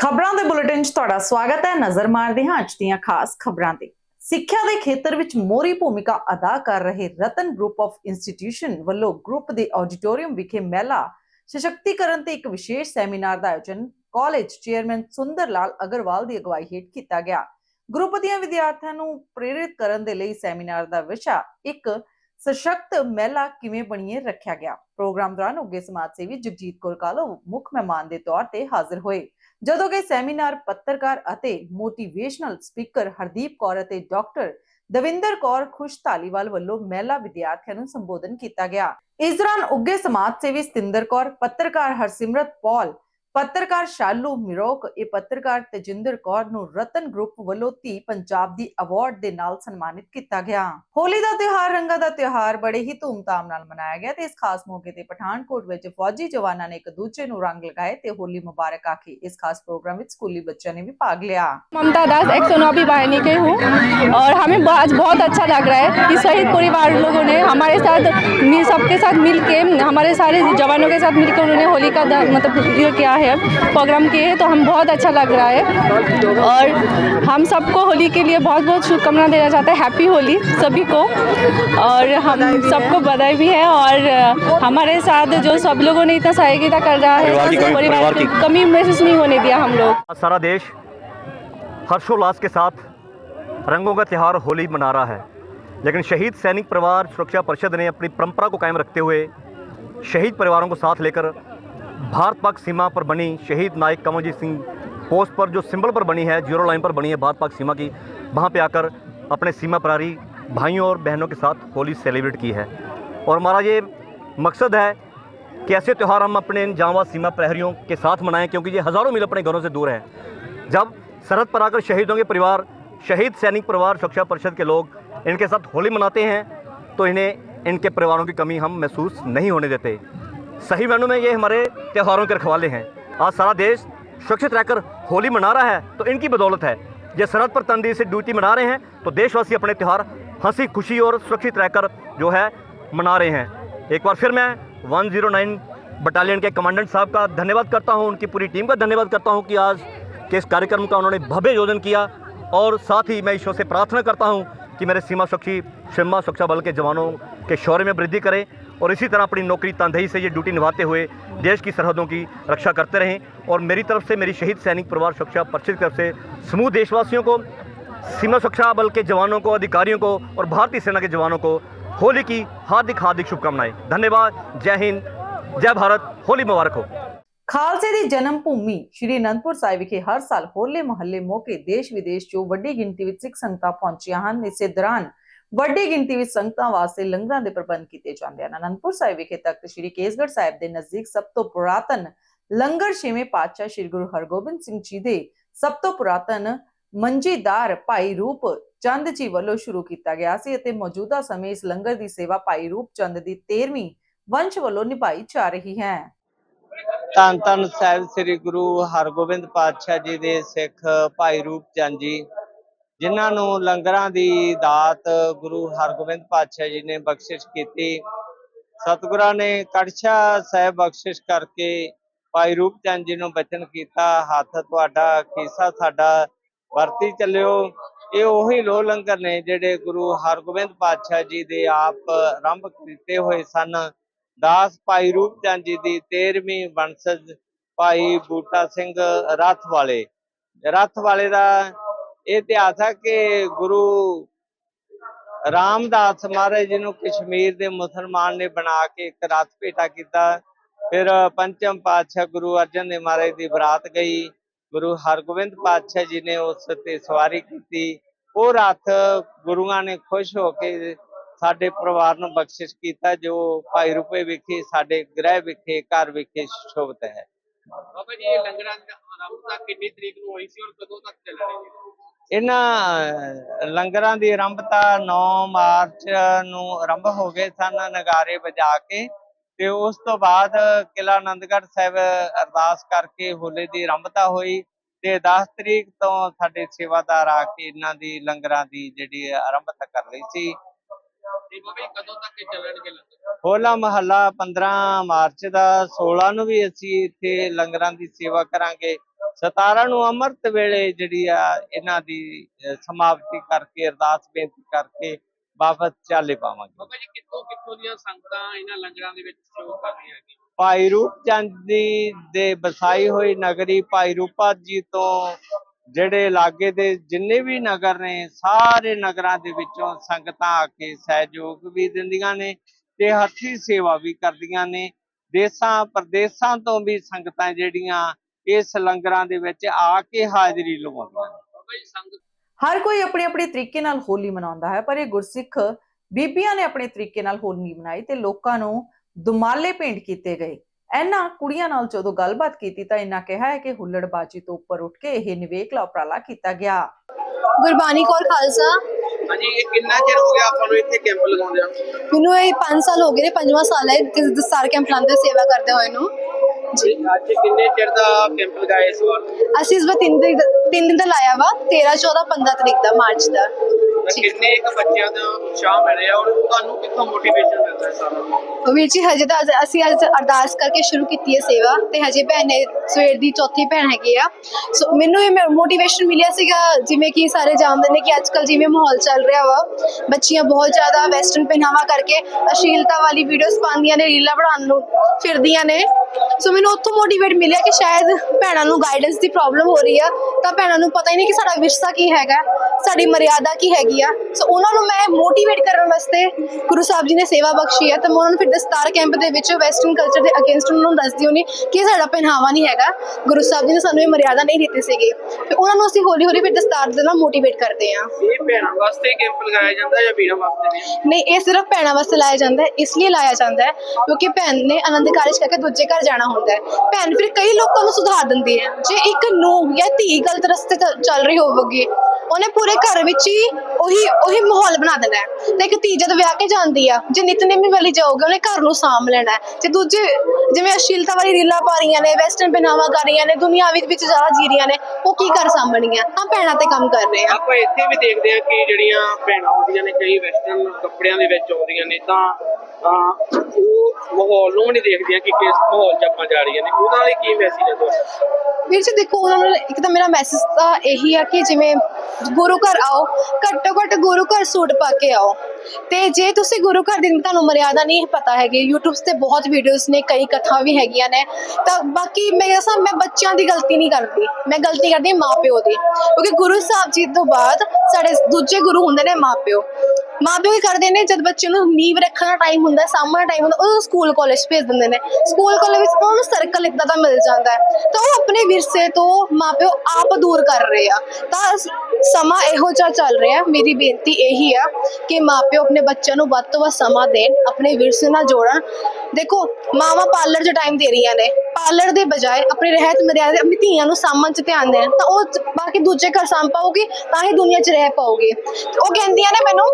ਖਬਰਾਂ ਦੇ ਬੁਲੇਟਿਨ 'ਚ ਤੁਹਾਡਾ ਸਵਾਗਤ ਹੈ। ਨਜ਼ਰ ਮਾਰਦੇ ਹਾਂ ਅੱਜ ਦੀਆਂ ਖਾਸ ਖਬਰਾਂ ਤੇ। ਸਿੱਖਿਆ ਦੇ ਖੇਤਰ ਵਿੱਚ ਮੋਰੀ ਭੂਮਿਕਾ ਅਦਾ ਕਰ ਰਹੇ ਰਤਨ ਗਰੁੱਪ ਆਫ ਇੰਸਟੀਟਿਊਸ਼ਨ ਵੱਲੋਂ ਗਰੁੱਪ ਦੇ ਆਡੀਟੋਰੀਅਮ ਵਿਖੇ ਮਹਿਲਾ ਸਸ਼ਕਤੀਕਰਨ ਤੇ ਇੱਕ ਵਿਸ਼ੇਸ਼ ਸੈਮੀਨਾਰ ਦਾ ਆਯੋਜਨ ਕਾਲਜ ਚੇਅਰਮੈਨ ਸੁੰਦਰ ਲਾਲ ਅਗਰਵਾਲ ਦੀ ਅਗਵਾਈ ਹੇਠ ਕੀਤਾ ਗਿਆ। ਗਰੁੱਪ ਦੀਆਂ ਵਿਦਿਆਰਥੀਆਂ ਨੂੰ ਪ੍ਰੇਰਿਤ ਕਰਨ ਦੇ ਲਈ ਸੈਮੀਨਾਰ ਦਾ ਵਿਸ਼ਾ ਇੱਕ ਸਸ਼ਕਤ ਮਹਿਲਾ ਕਿਵੇਂ ਬਣੀਏ ਰੱਖਿਆ ਗਿਆ। ਪ੍ਰੋਗਰਾਮ ਦੌਰਾਨ ਉੱਗੇ ਸਮਾਜ ਸੇਵੀ ਜਗਜੀਤ ਕੌਰ ਕਾਲੋ ਮੁੱਖ ਮਹਿਮਾਨ ਦੇ ਤੌਰ ਤੇ ਹਾਜ਼ਰ ਹੋਏ। ਜਦੋਂ ਕਿ ਸੈਮੀਨਾਰ ਪੱਤਰਕਾਰ ਅਤੇ ਮੋਟੀਵੇਸ਼ਨਲ ਸਪੀਕਰ ਹਰਦੀਪ ਕੌਰ ਅਤੇ ਡਾਕਟਰ ਦਵਿੰਦਰ ਕੌਰ ਖੁਸ਼ ਧਾਲੀਵਾਲ ਵੱਲੋਂ ਮਹਿਲਾ ਵਿਦਿਆਰਥੀਆਂ ਨੂੰ ਸੰਬੋਧਨ ਕੀਤਾ ਗਿਆ। ਇਸ ਦੌਰਾਨ ਉੱਗੇ ਸਮਾਜ ਸੇਵੀ ਸਤਿੰਦਰ ਕੌਰ, ਪੱਤਰਕਾਰ ਹਰਸਿਮਰਤ ਪੌਲ ਪੱਤਰਕਾਰ ਸ਼ਾਲੂ ਮਿਰੋਕ ਇਹ ਪੱਤਰਕਾਰ ਤਜਿੰਦਰ ਕੌਰ ਨੂੰ ਰਤਨ ਗਰੁੱਪ ਵੱਲੋਂ ਧੀ ਪੰਜਾਬ ਦੀ ਅਵਾਰਡ ਦੇ ਨਾਲ ਸਨਮਾਨਿਤ ਕੀਤਾ ਗਿਆ ਹੋਲੀ ਦਾ ਤਿਉਹਾਰ ਰੰਗਾਂ ਦਾ ਤਿਉਹਾਰ ਬੜੇ ਹੀ ਧੂਮਧਾਮ ਨਾਲ ਮਨਾਇਆ ਗਿਆ ਤੇ ਇਸ ਖਾਸ ਮੌਕੇ ਤੇ ਪਠਾਨਕੋਟ ਵਿੱਚ ਫੌਜੀ ਜਵਾਨਾਂ ਨੇ ਇੱਕ ਦੂਜੇ ਨੂੰ ਰੰਗ ਲਗਾਏ ਤੇ ਹੋਲੀ ਮੁਬਾਰਕ ਆਖੀ ਇਸ ਖਾਸ ਪ੍ਰੋਗਰਾਮ ਵਿੱਚ ਸਕੂਲੀ ਬੱਚਿਆਂ ਨੇ ਵੀ ਭਾਗ ਲਿਆ ममता दास एक सोनाबी वाहिनी के हूँ और हमें ब- आज बहुत अच्छा लग रहा है कि शहीद परिवार लोगों ने हमारे साथ मिल सबके साथ मिल के हमारे सारे जवानों के साथ मिलकर उन्होंने होली का द- मतलब ये किया है प्रोग्राम किए तो हम बहुत अच्छा लग रहा है। और हम सबको होली के लिए बहुत बहुत शुभकामना देना चाहते हैं। हैप्पी होली सभी को। और हम सबको बधाई भी है। और हमारे साथ जो सब लोगों ने इतना सहयोगिता कर रहा है परिवार की कमी- की की- कमी महसूस नहीं होने दिया हम लोग। सारा देश हर्षोल्लास के साथ रंगों का त्यौहार होली मना रहा है। लेकिन शहीद सैनिक परिवार सुरक्षा परिषद ने अपनी परंपरा को कायम रखते हुए शहीद परिवारों को साथ लेकर भारत पाक सीमा पर बनी शहीद नायक कमलजीत सिंह पोस्ट पर, जो सिंबल पर बनी है, ज़ीरो लाइन पर बनी है भारत पाक सीमा की, वहाँ पे आकर अपने सीमा प्रहरी भाइयों और बहनों के साथ होली सेलिब्रेट की है। और हमारा ये मकसद है कि ऐसे त्यौहार हम अपने इन सीमा प्रहरियों के साथ मनाएँ, क्योंकि ये हज़ारों मील अपने घरों से दूर हैं। जब सरहद पर आकर शहीदों के परिवार, शहीद सैनिक परिवार, सुरक्षा परिषद के लोग इनके साथ होली मनाते हैं तो इन्हें इनके परिवारों की कमी हम महसूस नहीं होने देते। सही मायनों में ये हमारे त्यौहारों के रखवाले हैं। आज सारा देश सुरक्षित रहकर होली मना रहा है तो इनकी बदौलत है। ये सरहद पर तंदीर से ड्यूटी मना रहे हैं तो देशवासी अपने त्यौहार हँसी, खुशी और सुरक्षित रहकर जो है मना रहे हैं। एक बार फिर मैं 109 बटालियन के कमांडेंट साहब का धन्यवाद करता हूँ, उनकी पूरी टीम का धन्यवाद करता हूँ कि आज के इस कार्यक्रम का उन्होंने भव्य आयोजन किया। और साथ ही मैं ईश्वर से प्रार्थना करता हूँ कि मेरे सीमा सुरक्षी, सीमा सुरक्षा बल के जवानों के शौर्य में वृद्धि करें और इसी तरह अपनी नौकरी तंदही से ये ड्यूटी निभाते हुए देश की सरहदों की रक्षा करते रहें और मेरी तरफ से मेरी शहीद सैनिक परिवार सुरक्षा परिषद की तरफ से समूह देशवासियों को सीमा सुरक्षा बल के जवानों को अधिकारियों को और भारतीय सेना के जवानों को होली की हार्दिक हार्दिक शुभकामनाएं धन्यवाद जय हिंद जय भारत होली मुबारक हो ਖਾਲਸੇ ਦੀ ਜਨਮ ਭੂਮੀ ਸ਼੍ਰੀ ਅਨੰਦਪੁਰ ਸਾਹਿਬ ਵਿਖੇ ਹਰ ਸਾਲ ਹੋਲੇ ਮਹੱਲੇ ਮੌਕੇ ਦੇਸ਼ ਵਿਦੇਸ਼ ਚੋਂ ਵੱਡੀ ਗਿਣਤੀ ਵਿੱਚ ਸਿੱਖ ਸੰਗਤਾਂ ਪਹੁੰਚੀਆਂ ਹਨ ਇਸੇ ਦੌਰਾਨ ਵੱਡੀ ਗਿਣਤੀ ਵਿੱਚ ਸੰਗਤਾਂ ਵਾਸਤੇ ਲੰਗਰਾਂ ਦੇ ਪ੍ਰਬੰਧ ਕੀਤੇ ਜਾਂਦੇ ਹਨ। ਅਨੰਦਪੁਰ ਸਾਹਿਬ ਵਿਖੇ ਤਖਤ ਸ਼੍ਰੀ ਕੇਸਗੜ੍ਹ ਸਾਹਿਬ ਦੇ ਨਜ਼ਦੀਕ ਸਭ ਤੋਂ ਪੁਰਾਤਨ ਲੰਗਰ ਛੇਵੇਂ ਪਾਤਸ਼ਾਹ ਸ਼੍ਰੀ ਗੁਰੂ ਹਰਗੋਬਿੰਦ ਸਿੰਘ ਜੀ ਦੇ ਸਭ ਤੋਂ ਪੁਰਾਤਨ ਮੰਜੀਦਾਰ ਭਾਈ ਰੂਪ ਚੰਦ ਜੀ ਵੱਲੋਂ ਸ਼ੁਰੂ ਕੀਤਾ ਗਿਆ ਸੀ ਅਤੇ ਮੌਜੂਦਾ ਸਮੇਂ ਇਸ ਲੰਗਰ ਦੀ ਸੇਵਾ ਭਾਈ ਰੂਪ ਚੰਦ ਦੀ 13ਵੀਂ ਵੰਸ਼ ਵੱਲੋਂ ਨਿਭਾਈ ਜਾ ਰਹੀ ਹੈ। ਧੰਨ ਧੰਨ ਸਾਹਿਬ ਸ੍ਰੀ ਗੁਰੂ ਹਰਗੋਬਿੰਦ ਪਾਤਸ਼ਾਹ ਜੀ ਦੇ ਸਿੱਖ ਭਾਈ ਰੂਪ ਚੰਦ ਜੀ ਜਿਨ੍ਹਾਂ ਨੂੰ ਲੰਗਰਾਂ ਦੀ ਦਾਤ ਗੁਰੂ ਹਰਗੋਬਿੰਦ ਪਾਤਸ਼ਾਹ ਜੀ ਨੇ ਬਖਸ਼ਿਸ਼ ਕੀਤੀ, ਸਤਿਗੁਰਾਂ ਨੇ ਕੜਛਾ ਸਾਹਿਬ ਬਖਸ਼ਿਸ਼ ਕਰਕੇ ਭਾਈ ਰੂਪ ਚੰਦ ਜੀ ਨੂੰ ਬਚਨ ਕੀਤਾ, ਹੱਥ ਤੁਹਾਡਾ ਖੀਸਾ ਸਾਡਾ, ਵਰਤੀ ਚੱਲਿਓ। ਇਹ ਉਹੀ ਲੋਹ ਲੰਗਰ ਨੇ ਜਿਹੜੇ ਗੁਰੂ ਹਰਗੋਬਿੰਦ ਪਾਤਸ਼ਾਹ ਜੀ ਦੇ ਆਪ ਆਰੰਭ ਕੀਤੇ ਹੋਏ ਸਨ। ਦਾਸ ਭਾਈ ਰੂਪ ਚੰਦ ਜੀ ਦੀ 13ਵੀਂ ਵੰਸ਼ਜ ਭਾਈ ਬੂਟਾ ਸਿੰਘ ਰੱਥ ਵਾਲੇ। ਰੱਥ ਵਾਲੇ ਦਾ ਇਹ ਇਤਿਹਾਸ ਹੈ ਕਿ ਗੁਰੂ ਰਾਮਦਾਸ ਮਹਾਰਾਜ ਜੀ ਨੂੰ ਕਸ਼ਮੀਰ ਦੇ ਮੁਸਲਮਾਨ ਨੇ ਬਣਾ ਕੇ ਇੱਕ ਰੱਥ ਭੇਟਾ ਕੀਤਾ। ਫਿਰ ਪੰਚਮ ਪਾਤਸ਼ਾਹ ਗੁਰੂ ਅਰਜਨ ਦੇਵ ਮਹਾਰਾਜ ਦੀ ਬਰਾਤ ਗਈ। ਗੁਰੂ ਹਰਗੋਬਿੰਦ ਪਾਤਸ਼ਾਹ ਜੀ ਨੇ ਉਸ ਤੇ ਸਵਾਰੀ ਕੀਤੀ। ਉਹ ਰੱਥ ਗੁਰੂਆਂ ਨੇ ਖੁਸ਼ ਹੋ ਕੇ ਸਾਡੇ ਪਰਿਵਾਰ ਨੂੰ ਬਖਸ਼ਿਸ਼ ਕੀਤਾ, ਜੋ ਭਾਈ ਰੂਪੇ ਵਿਖੇ, ਸਾਡੇ ਗ੍ਰਹਿ ਵਿਖੇ, ਘਰ ਵਿਖੇ ਸ਼ੋਭਤ ਹੈ। ਬਾਬਾ ਜੀ, ਇਹ ਲੰਗਰਾਂ ਦਾ ਆਰੰਭਤਾ ਕਿੰਨੀ ਤਰੀਕ ਨੂੰ ਹੋਈ ਸੀ ਔਰ ਕਦੋਂ ਤੱਕ ਚੱਲਣੀ ਜੀ ਇਹਨਾਂ ਲੰਗਰਾਂ ਦੀ ਆਰੰਭਤਾ 9 ਮਾਰਚ ਨੂੰ ਆਰੰਭ ਹੋ ਗਏ ਸਨ ਨਗਾਰੇ ਵਜਾ ਕੇ ਤੇ ਉਸ ਤੋਂ ਬਾਅਦ ਕਿਲਾ ਆਨੰਦਗੜ੍ਹ ਸਾਹਿਬ ਅਰਦਾਸ ਕਰਕੇ ਹੋਲੇ ਦੀ ਆਰੰਭਤਾ ਹੋਈ ਤੇ 10 ਤਰੀਕ ਤੋਂ ਸਾਡੇ ਸੇਵਾਦਾਰ ਆ ਕੇ ਇਹਨਾਂ ਦੀ ਲੰਗਰਾਂ ਦੀ ਜਿਹੜੀ ਆਰੰਭਤਾ ਕਰ ਲਈ ਸੀ। ਤੇ ਬਾਬਾ ਜੀ ਕਦੋਂ ਤੱਕ ਇਹ ਚੱਲਣਗੇ ਲੰਗਰ ਹੋਲਾ ਮਹੱਲਾ 15 ਮਾਰਚ ਦਾ 16 ਨੂੰ ਵੀ ਅਸੀਂ ਇੱਥੇ ਲੰਗਰਾਂ ਦੀ ਸੇਵਾ ਕਰਾਂਗੇ। 17 ਨੂੰ ਅੰਮ੍ਰਿਤ ਵੇਲੇ ਜਿਹੜੀ ਆ ਇਹਨਾਂ ਦੀ ਸਮਾਪਤੀ ਕਰਕੇ ਅਰਦਾਸ ਬੇਨਤੀ ਕਰਕੇ ਵਾਪਸ ਚਾਲੇ ਪਾਵਾਂਗੇ। ਬਾਬਾ ਜੀ ਕਿੱਥੋਂ ਕਿੱਥੋਂ ਦੀਆਂ ਸੰਗਤਾਂ ਇਹਨਾਂ ਲੰਗਰਾਂ ਦੇ ਵਿੱਚ ਸਹਿਯੋਗ ਕਰ ਰਹੀਆਂ ਹੈਗੀਆਂ? ਭਾਈ ਰੂਪ ਚੰਦ ਜੀ ਦੇ ਵਸਾਈ ਹੋਈ ਨਗਰੀ ਭਾਈ ਰੂਪਾ ਜੀ ਤੋਂ ਜਿਹੜੇ ਲਾਗੇ ਦੇ ਜਿੰਨੇ ਵੀ ਨਗਰ ਨੇ ਸਾਰੇ ਨਗਰਾਂ ਦੇ ਵਿੱਚੋਂ ਸੰਗਤਾਂ ਆ ਕੇ ਸਹਿਯੋਗ ਵੀ ਦਿੰਦੀਆਂ ਨੇ ਤੇ ਹੱਥੀ ਸੇਵਾ ਵੀ ਕਰਦੀਆਂ ਨੇ। ਦੇਸਾਂ ਪ੍ਰਦੇਸਾਂ ਤੋਂ ਵੀ ਸੰਗਤਾਂ ਜਿਹੜੀਆਂ ਇਸ ਲੰਗਰਾਂ ਦੇ ਵਿੱਚ ਆ ਕੇ ਹਾਜ਼ਰੀ ਲਵਾਉਂਦੀਆਂ ਨੇ ਹਰ ਕੋਈ ਆਪਣੇ ਆਪਣੇ ਤਰੀਕੇ ਨਾਲ ਹੋਲੀ ਮਨਾਉਂਦਾ ਹੈ ਪਰ ਇਹ ਗੁਰਸਿੱਖ ਬੀਬੀਆਂ ਨੇ ਆਪਣੇ ਤਰੀਕੇ ਨਾਲ ਹੋਲੀ ਮਨਾਈ ਤੇ ਲੋਕਾਂ ਨੂੰ ਦੁਮਾਲੇ ਭੇਂਟ ਕੀਤੇ ਗਏ। ਇਹਨਾਂ ਕੁੜੀਆਂ ਨਾਲ ਜਦੋਂ ਗੱਲਬਾਤ ਕੀਤੀ ਤਾਂ ਇਹਨਾਂ ਕਿਹਾ ਹੈ ਕਿ ਹੁੱਲੜਬਾਜੀ ਤੋਂ ਉੱਪਰ ਉੱਠ ਕੇ ਇਹ ਨਿਵੇਕਲਾ ਉਪਰਾਲਾ ਕੀਤਾ ਗਿਆ। ਗੁਰਬਾਣੀ ਕੌਰ ਖਾਲਸਾ। ਹਾਂਜੀ ਇਹ ਕਿੰਨਾ ਚਿਰ ਹੋ ਗਿਆ ਆਪਾਂ ਨੂੰ ਇੱਥੇ ਕੈਂਪ ਲਗਾਉਂਦੇ ਆ ਮੈਨੂੰ ਇਹ 5 ਸਾਲ ਹੋ ਗਏ ਨੇ ਪੰਜਵਾਂ ਸਾਲ ਹੈ ਦਸਤਾਰ ਕੈਂਪ ਲਾਉਂਦੇ ਸੇਵਾ ਕਰਦੇ ਹੋਏ ਨੂੰ। ਜੀ। ਅੱਜ ਕਿੰਨੇ ਚਿਰ ਦਾ ਕੈਂਪ ਲਗਾਇਆ ਇਸ ਵਾਰ? ਅਸੀਂ ਇਸ ਵਾਰ ਤਿੰਨ ਦਿਨ ਤਿੰਨ ਦਿਨ ਦਾ ਲਾਇਆ ਵਾ 13 14 15 ਤਰੀਕ ਦਾ ਮਾਰਚ ਦਾ। ਜੀ। ਕਿੰਨੇ ਕੁ ਬੱਚਿਆਂ ਦਾ ਉਤਸ਼ਾਹ ਮਿਲ ਰਿਹਾ ਔਰ ਤੁਹਾਨੂੰ ਕਿੱਥੋਂ ਮੋਟੀਵੇਸ਼ਨ ਮਿਲਦਾ ਹੈ ਸਾਰਾ ਵੀਰ ਜੀ ਹਜੇ ਤਾਂ ਅਸ- ਅਸੀਂ ਅੱਜ ਅਰਦਾਸ ਕਰਕੇ ਸ਼ੁਰੂ ਕੀਤੀ ਹੈ ਸੇਵਾ ਤੇ ਹਜੇ ਭੈਣ ਨੇ ਸਵੇਰ ਦੀ ਚੌਥੀ ਭੈਣ ਹੈਗੀ ਆ। ਸੋ ਮੈਨੂੰ ਇਹ ਮੋਟੀਵੇਸ਼ਨ ਮਿਲਿਆ ਸੀਗਾ ਜਿਵੇਂ ਕਿ ਸਾਰੇ ਜਾਣਦੇ ਨੇ ਕਿ ਅੱਜ ਕੱਲ ਜਿਵੇਂ ਮਾਹੌਲ ਚੱਲ ਰਿਹਾ ਵਾ ਬੱਚੀਆਂ ਬਹੁਤ ਜ਼ਿਆਦਾ ਵੈਸਟਰਨ ਪਹਿਨਾਵਾ ਕਰਕੇ ਅਸ਼ਲੀਲਤਾ ਵਾਲੀ ਵੀਡੀਓਜ਼ ਪਾਉਂਦੀਆਂ ਨੇ ਰੀਲਾਂ ਬਣਾਉਣ ਨੂੰ ਫਿਰਦੀਆਂ ਨੇ। ਸੋ ਮੈਨੂੰ ਉੱਥੋਂ ਮੋਟੀਵੇਟ ਮਿਲਿਆ ਕਿ ਸ਼ਾਇਦ ਭੈਣਾਂ ਨੂੰ ਗਾਈਡੈਂਸ ਦੀ ਪ੍ਰੋਬਲਮ ਹੋ ਰਹੀ ਆ ਤਾਂ ਭੈਣਾਂ ਨੂੰ ਪਤਾ ਹੀ ਨਹੀਂ ਕਿ ਸਾਡਾ ਵਿਰਸਾ ਕੀ ਹੈਗਾ ਸਾਡੀ ਮਰਿਆਦਾ ਕੀ ਹੈਗੀ ਆ। ਸੋ ਉਹਨਾਂ ਨੂੰ ਮੈਂ ਮੋਟੀਵੇਟ ਕਰਨ ਵਾਸਤੇ ਗੁਰੂ ਸਾਹਿਬ ਜੀ ਨੇ ਸੇਵਾ ਬਖਸ਼ੀ ਹੈ ਤਾਂ ਮੈਂ ਉਹਨਾਂ ਨੂੰ ਫਿਰ ਦਸਤਾਰ ਕੈਂਪ ਦੇ ਵਿੱਚ ਵੈਸਟਰਨ ਕਲਚਰ ਦੇ ਅਗੇਂਸਟ ਉਹਨਾਂ ਨੂੰ ਦੱਸਦੀ ਹੁੰਦੀ ਕਿ ਸਾਡਾ ਪਹਿਨਾਵਾ ਨਹੀਂ ਹੈਗਾ। ਗੁਰੂ ਸਾਹਿਬ ਜੀ ਨੇ ਸਾਨੂੰ ਇਹ ਮਰਿਆਦਾ ਨਹੀਂ ਦਿੱਤੀ ਸੀਗੀ। ਤੇ ਉਹਨਾਂ ਨੂੰ ਅਸੀਂ ਹੌਲੀ ਹੌਲੀ ਫਿਰ ਦਸਤਾਰ ਦੇ ਨਾਲ ਮੋਟੀਵੇਟ ਕਰਦੇ ਹਾਂ ਇਹ ਭੈਣਾਂ ਵਾਸਤੇ ਕੈਂਪ ਲਗਾਇਆ ਜਾਂਦਾ ਜਾਂ ਵੀਰਾਂ ਵਾਸਤੇ ਵੀ? ਨਹੀਂ ਇਹ ਸਿਰਫ ਭੈਣਾਂ ਵਾਸਤੇ ਲਾਇਆ ਜਾਂਦਾ ਹੈ ਇਸ ਲਈ ਲਾਇਆ ਜਾਂਦਾ ਹੈ ਕਿਉਂਕਿ ਭੈਣ ਨੇ ਆਨੰਦ ਕਾਰਜ ਕਰਕੇ ਦੂਜੇ ਘਰ ਜਾਣਾ ਹੁੰਦਾ ਹੈ। ਭੈਣ, ਫਿਰ ਕਈ ਲੋਕਾਂ ਨੂੰ ਸੁਧਾਰ ਦਿੰਦੀ ਹੈ ਜੇ ਇੱਕ ਨੂੰ ਜਾਂ ਧੀ ਗਲਤ ਰਸਤੇ ਤੇ ਚੱਲ ਰਹੀ ਹੋਵੇਗੀ ਉਹਨੇ ਪੂਰੇ ਘਰ ਵਿੱਚ ਹੀ ਉਹੀ ਉਹੀ ਮਾਹੌਲ ਬਣਾ ਦੇਣਾ ਹੈ। ਤੇ ਇੱਕ ਧੀ ਜਦ ਵਿਆਹ ਕੇ ਜਾਂਦੀ ਆ ਜੇ ਨਿਤਨੇਮੀ ਵਾਲੀ ਜਾਊਗੀ ਉਹਨੇ ਘਰ ਨੂੰ ਸਾਂਭ ਲੈਣਾ ਹੈ। ਤੇ ਦੂਜੇ ਜਿਵੇਂ ਅਸ਼ਲੀਲਤਾ ਵਾਲੀ ਰੀਲਾਂ ਪਾ ਰਹੀਆਂ ਨੇ ਵੈਸਟਰਨ ਪਹਿਨਾਵਾ ਕਰ ਰਹੀਆਂ ਨੇ ਦੁਨੀਆਵੀ ਵਿੱਚ ਜ਼ਿਆਦਾ ਜੀ ਰਹੀਆਂ ਨੇ ਉਹ ਕੀ ਘਰ ਸਾਂਭਣਗੀਆਂ? ਹਾਂ ਭੈਣਾਂ ਤੇ ਕੰਮ ਕਰ ਰਹੇ ਆ। ਆਪਾਂ ਇੱਥੇ ਵੀ ਦੇਖਦੇ ਹਾਂ ਕਿ ਜਿਹੜੀਆਂ ਭੈਣਾਂ ਆਉਂਦੀਆਂ ਨੇ ਕਈ ਵੈਸਟਰਨ ਕੱਪੜਿਆਂ ਦੇ ਵਿੱਚ ਆਉਂਦੀਆਂ ਨੇ ਤਾਂ ਤਾਂ ਉਹ ਮਾਹੌਲ ਨੂੰ ਵੀ ਨਹੀਂ ਦੇਖਦੀਆਂ ਕਿ ਕਿਸ ਮਾਹੌਲ 'ਚ ਆਪਾਂ ਜਾ ਰਹੀਆਂ ਨੇ। ਉਹਦਾ ਲਈ ਕੀ ਮੈਸੇਜ ਹੈ ਤੁਹਾਡਾ? ਵੀਰ ਜੀ ਦੇਖੋ ਉਹਨਾਂ ਨੂੰ ਇੱਕ ਤਾਂ ਮੇਰਾ ਮੈਸੇਜ ਤਾਂ ਇਹੀ ਆ ਕਿ ਜਿਵੇਂ ਗੁਰੂ ਘਰ ਆਓ, ਘੱਟੋ ਘੱਟ ਗੁਰੂ ਘਰ ਸੂਟ ਪਾ ਕੇ ਆਓ। ਤੇ ਜੇ ਤੁਸੀਂ ਗੁਰੂ ਘਰ ਦੀ ਤੁਹਾਨੂੰ ਮਰਿਆਦਾ ਨਹੀਂ ਪਤਾ ਹੈਗੀ, YouTube ਤੇ ਬਹੁਤ ਵੀਡੀਓਜ਼ ਨੇ, ਕਈ ਕਥਾ ਵੀ ਹੈਗੀਆਂ ਨੇ, ਤਾਂ ਬਾਕੀ ਮੈਂ ਦੱਸਾਂ ਮੈਂ ਬੱਚਿਆਂ ਦੀ ਗਲਤੀ ਨਹੀਂ ਕਰਦੀ। ਮੈਂ ਗਲਤੀ ਕਰਦੀ ਹਾਂ ਮਾਪਿਓ ਦੀ। ਕਿਉਂਕਿ ਗੁਰੂ ਸਾਹਿਬ ਜੀ ਤੋਂ ਬਾਅਦ ਸਾਡੇ ਦੂਜੇ ਗੁਰੂ ਹੁੰਦੇ ਨੇ ਮਾਪਿਓ ਮਾਪਿਓ ਕੀ ਕਰਦੇ ਨੇ, ਜਦ ਬੱਚੇ ਨੂੰ ਨੀਂਵ ਰੱਖਣ ਦਾ ਟਾਈਮ ਹੁੰਦਾ ਸਾਹਮਣਾ ਟਾਈਮ ਹੁੰਦਾ, ਉਹ ਸਕੂਲ ਕਾਲਜ ਭੇਜ ਦਿੰਦੇ ਨੇ। ਸਕੂਲ ਕਾਲਜ ਵਿੱਚ ਉਹਨਾਂ ਨੂੰ ਸਰਕਲ ਇਦਾਂ ਦਾ ਮਿਲ ਜਾਂਦਾ ਹੈ। ਤਾਂ ਉਹ ਆਪਣੇ ਵਿਰਸੇ ਤੋਂ ਮਾਪਿਓ ਆਪ ਦੂਰ ਕਰ ਰਹੇ ਆ। ਤਾਂ ਸਮਾਂ ਇਹੋ ਜਿਹਾ ਚੱਲ ਰਿਹਾ ਮੇਰੀ ਬੇਨਤੀ ਇਹੀ ਆ ਕਿ ਮਾਪਿਓ ਆਪਣੇ ਬੱਚਿਆਂ ਨੂੰ ਵੱਧ ਤੋਂ ਵੱਧ ਸਮਾਂ ਦੇਣ, ਆਪਣੇ ਵਿਰਸੇ ਨਾਲ ਜੋੜਨ। ਦੇਖੋ, ਮਾਵਾਂ ਪਾਰਲਰ 'ਚ ਟਾਈਮ ਦੇ ਰਹੀਆਂ ਨੇ। ਪਾਰਲਰ ਦੇ ਬਜਾਏ ਆਪਣੇ ਰਹਿਤ ਮਰਿਆਦਾ ਆਪਣੀ ਧੀਆਂ ਨੂੰ ਸਾਂਭਣ 'ਚ ਧਿਆਨ ਦੇਣ। ਤਾਂ ਉਹ ਬਾਕੀ ਦੂਜੇ ਘਰ ਸਾਂਭ ਪਾਉਗੀ, ਤਾਂ ਹੀ ਦੁਨੀਆ 'ਚ ਰਹਿ ਪਾਉਗੀ। ਤੇ ਉਹ ਕਹਿੰਦੀਆਂ ਨੇ ਮੈਨੂੰ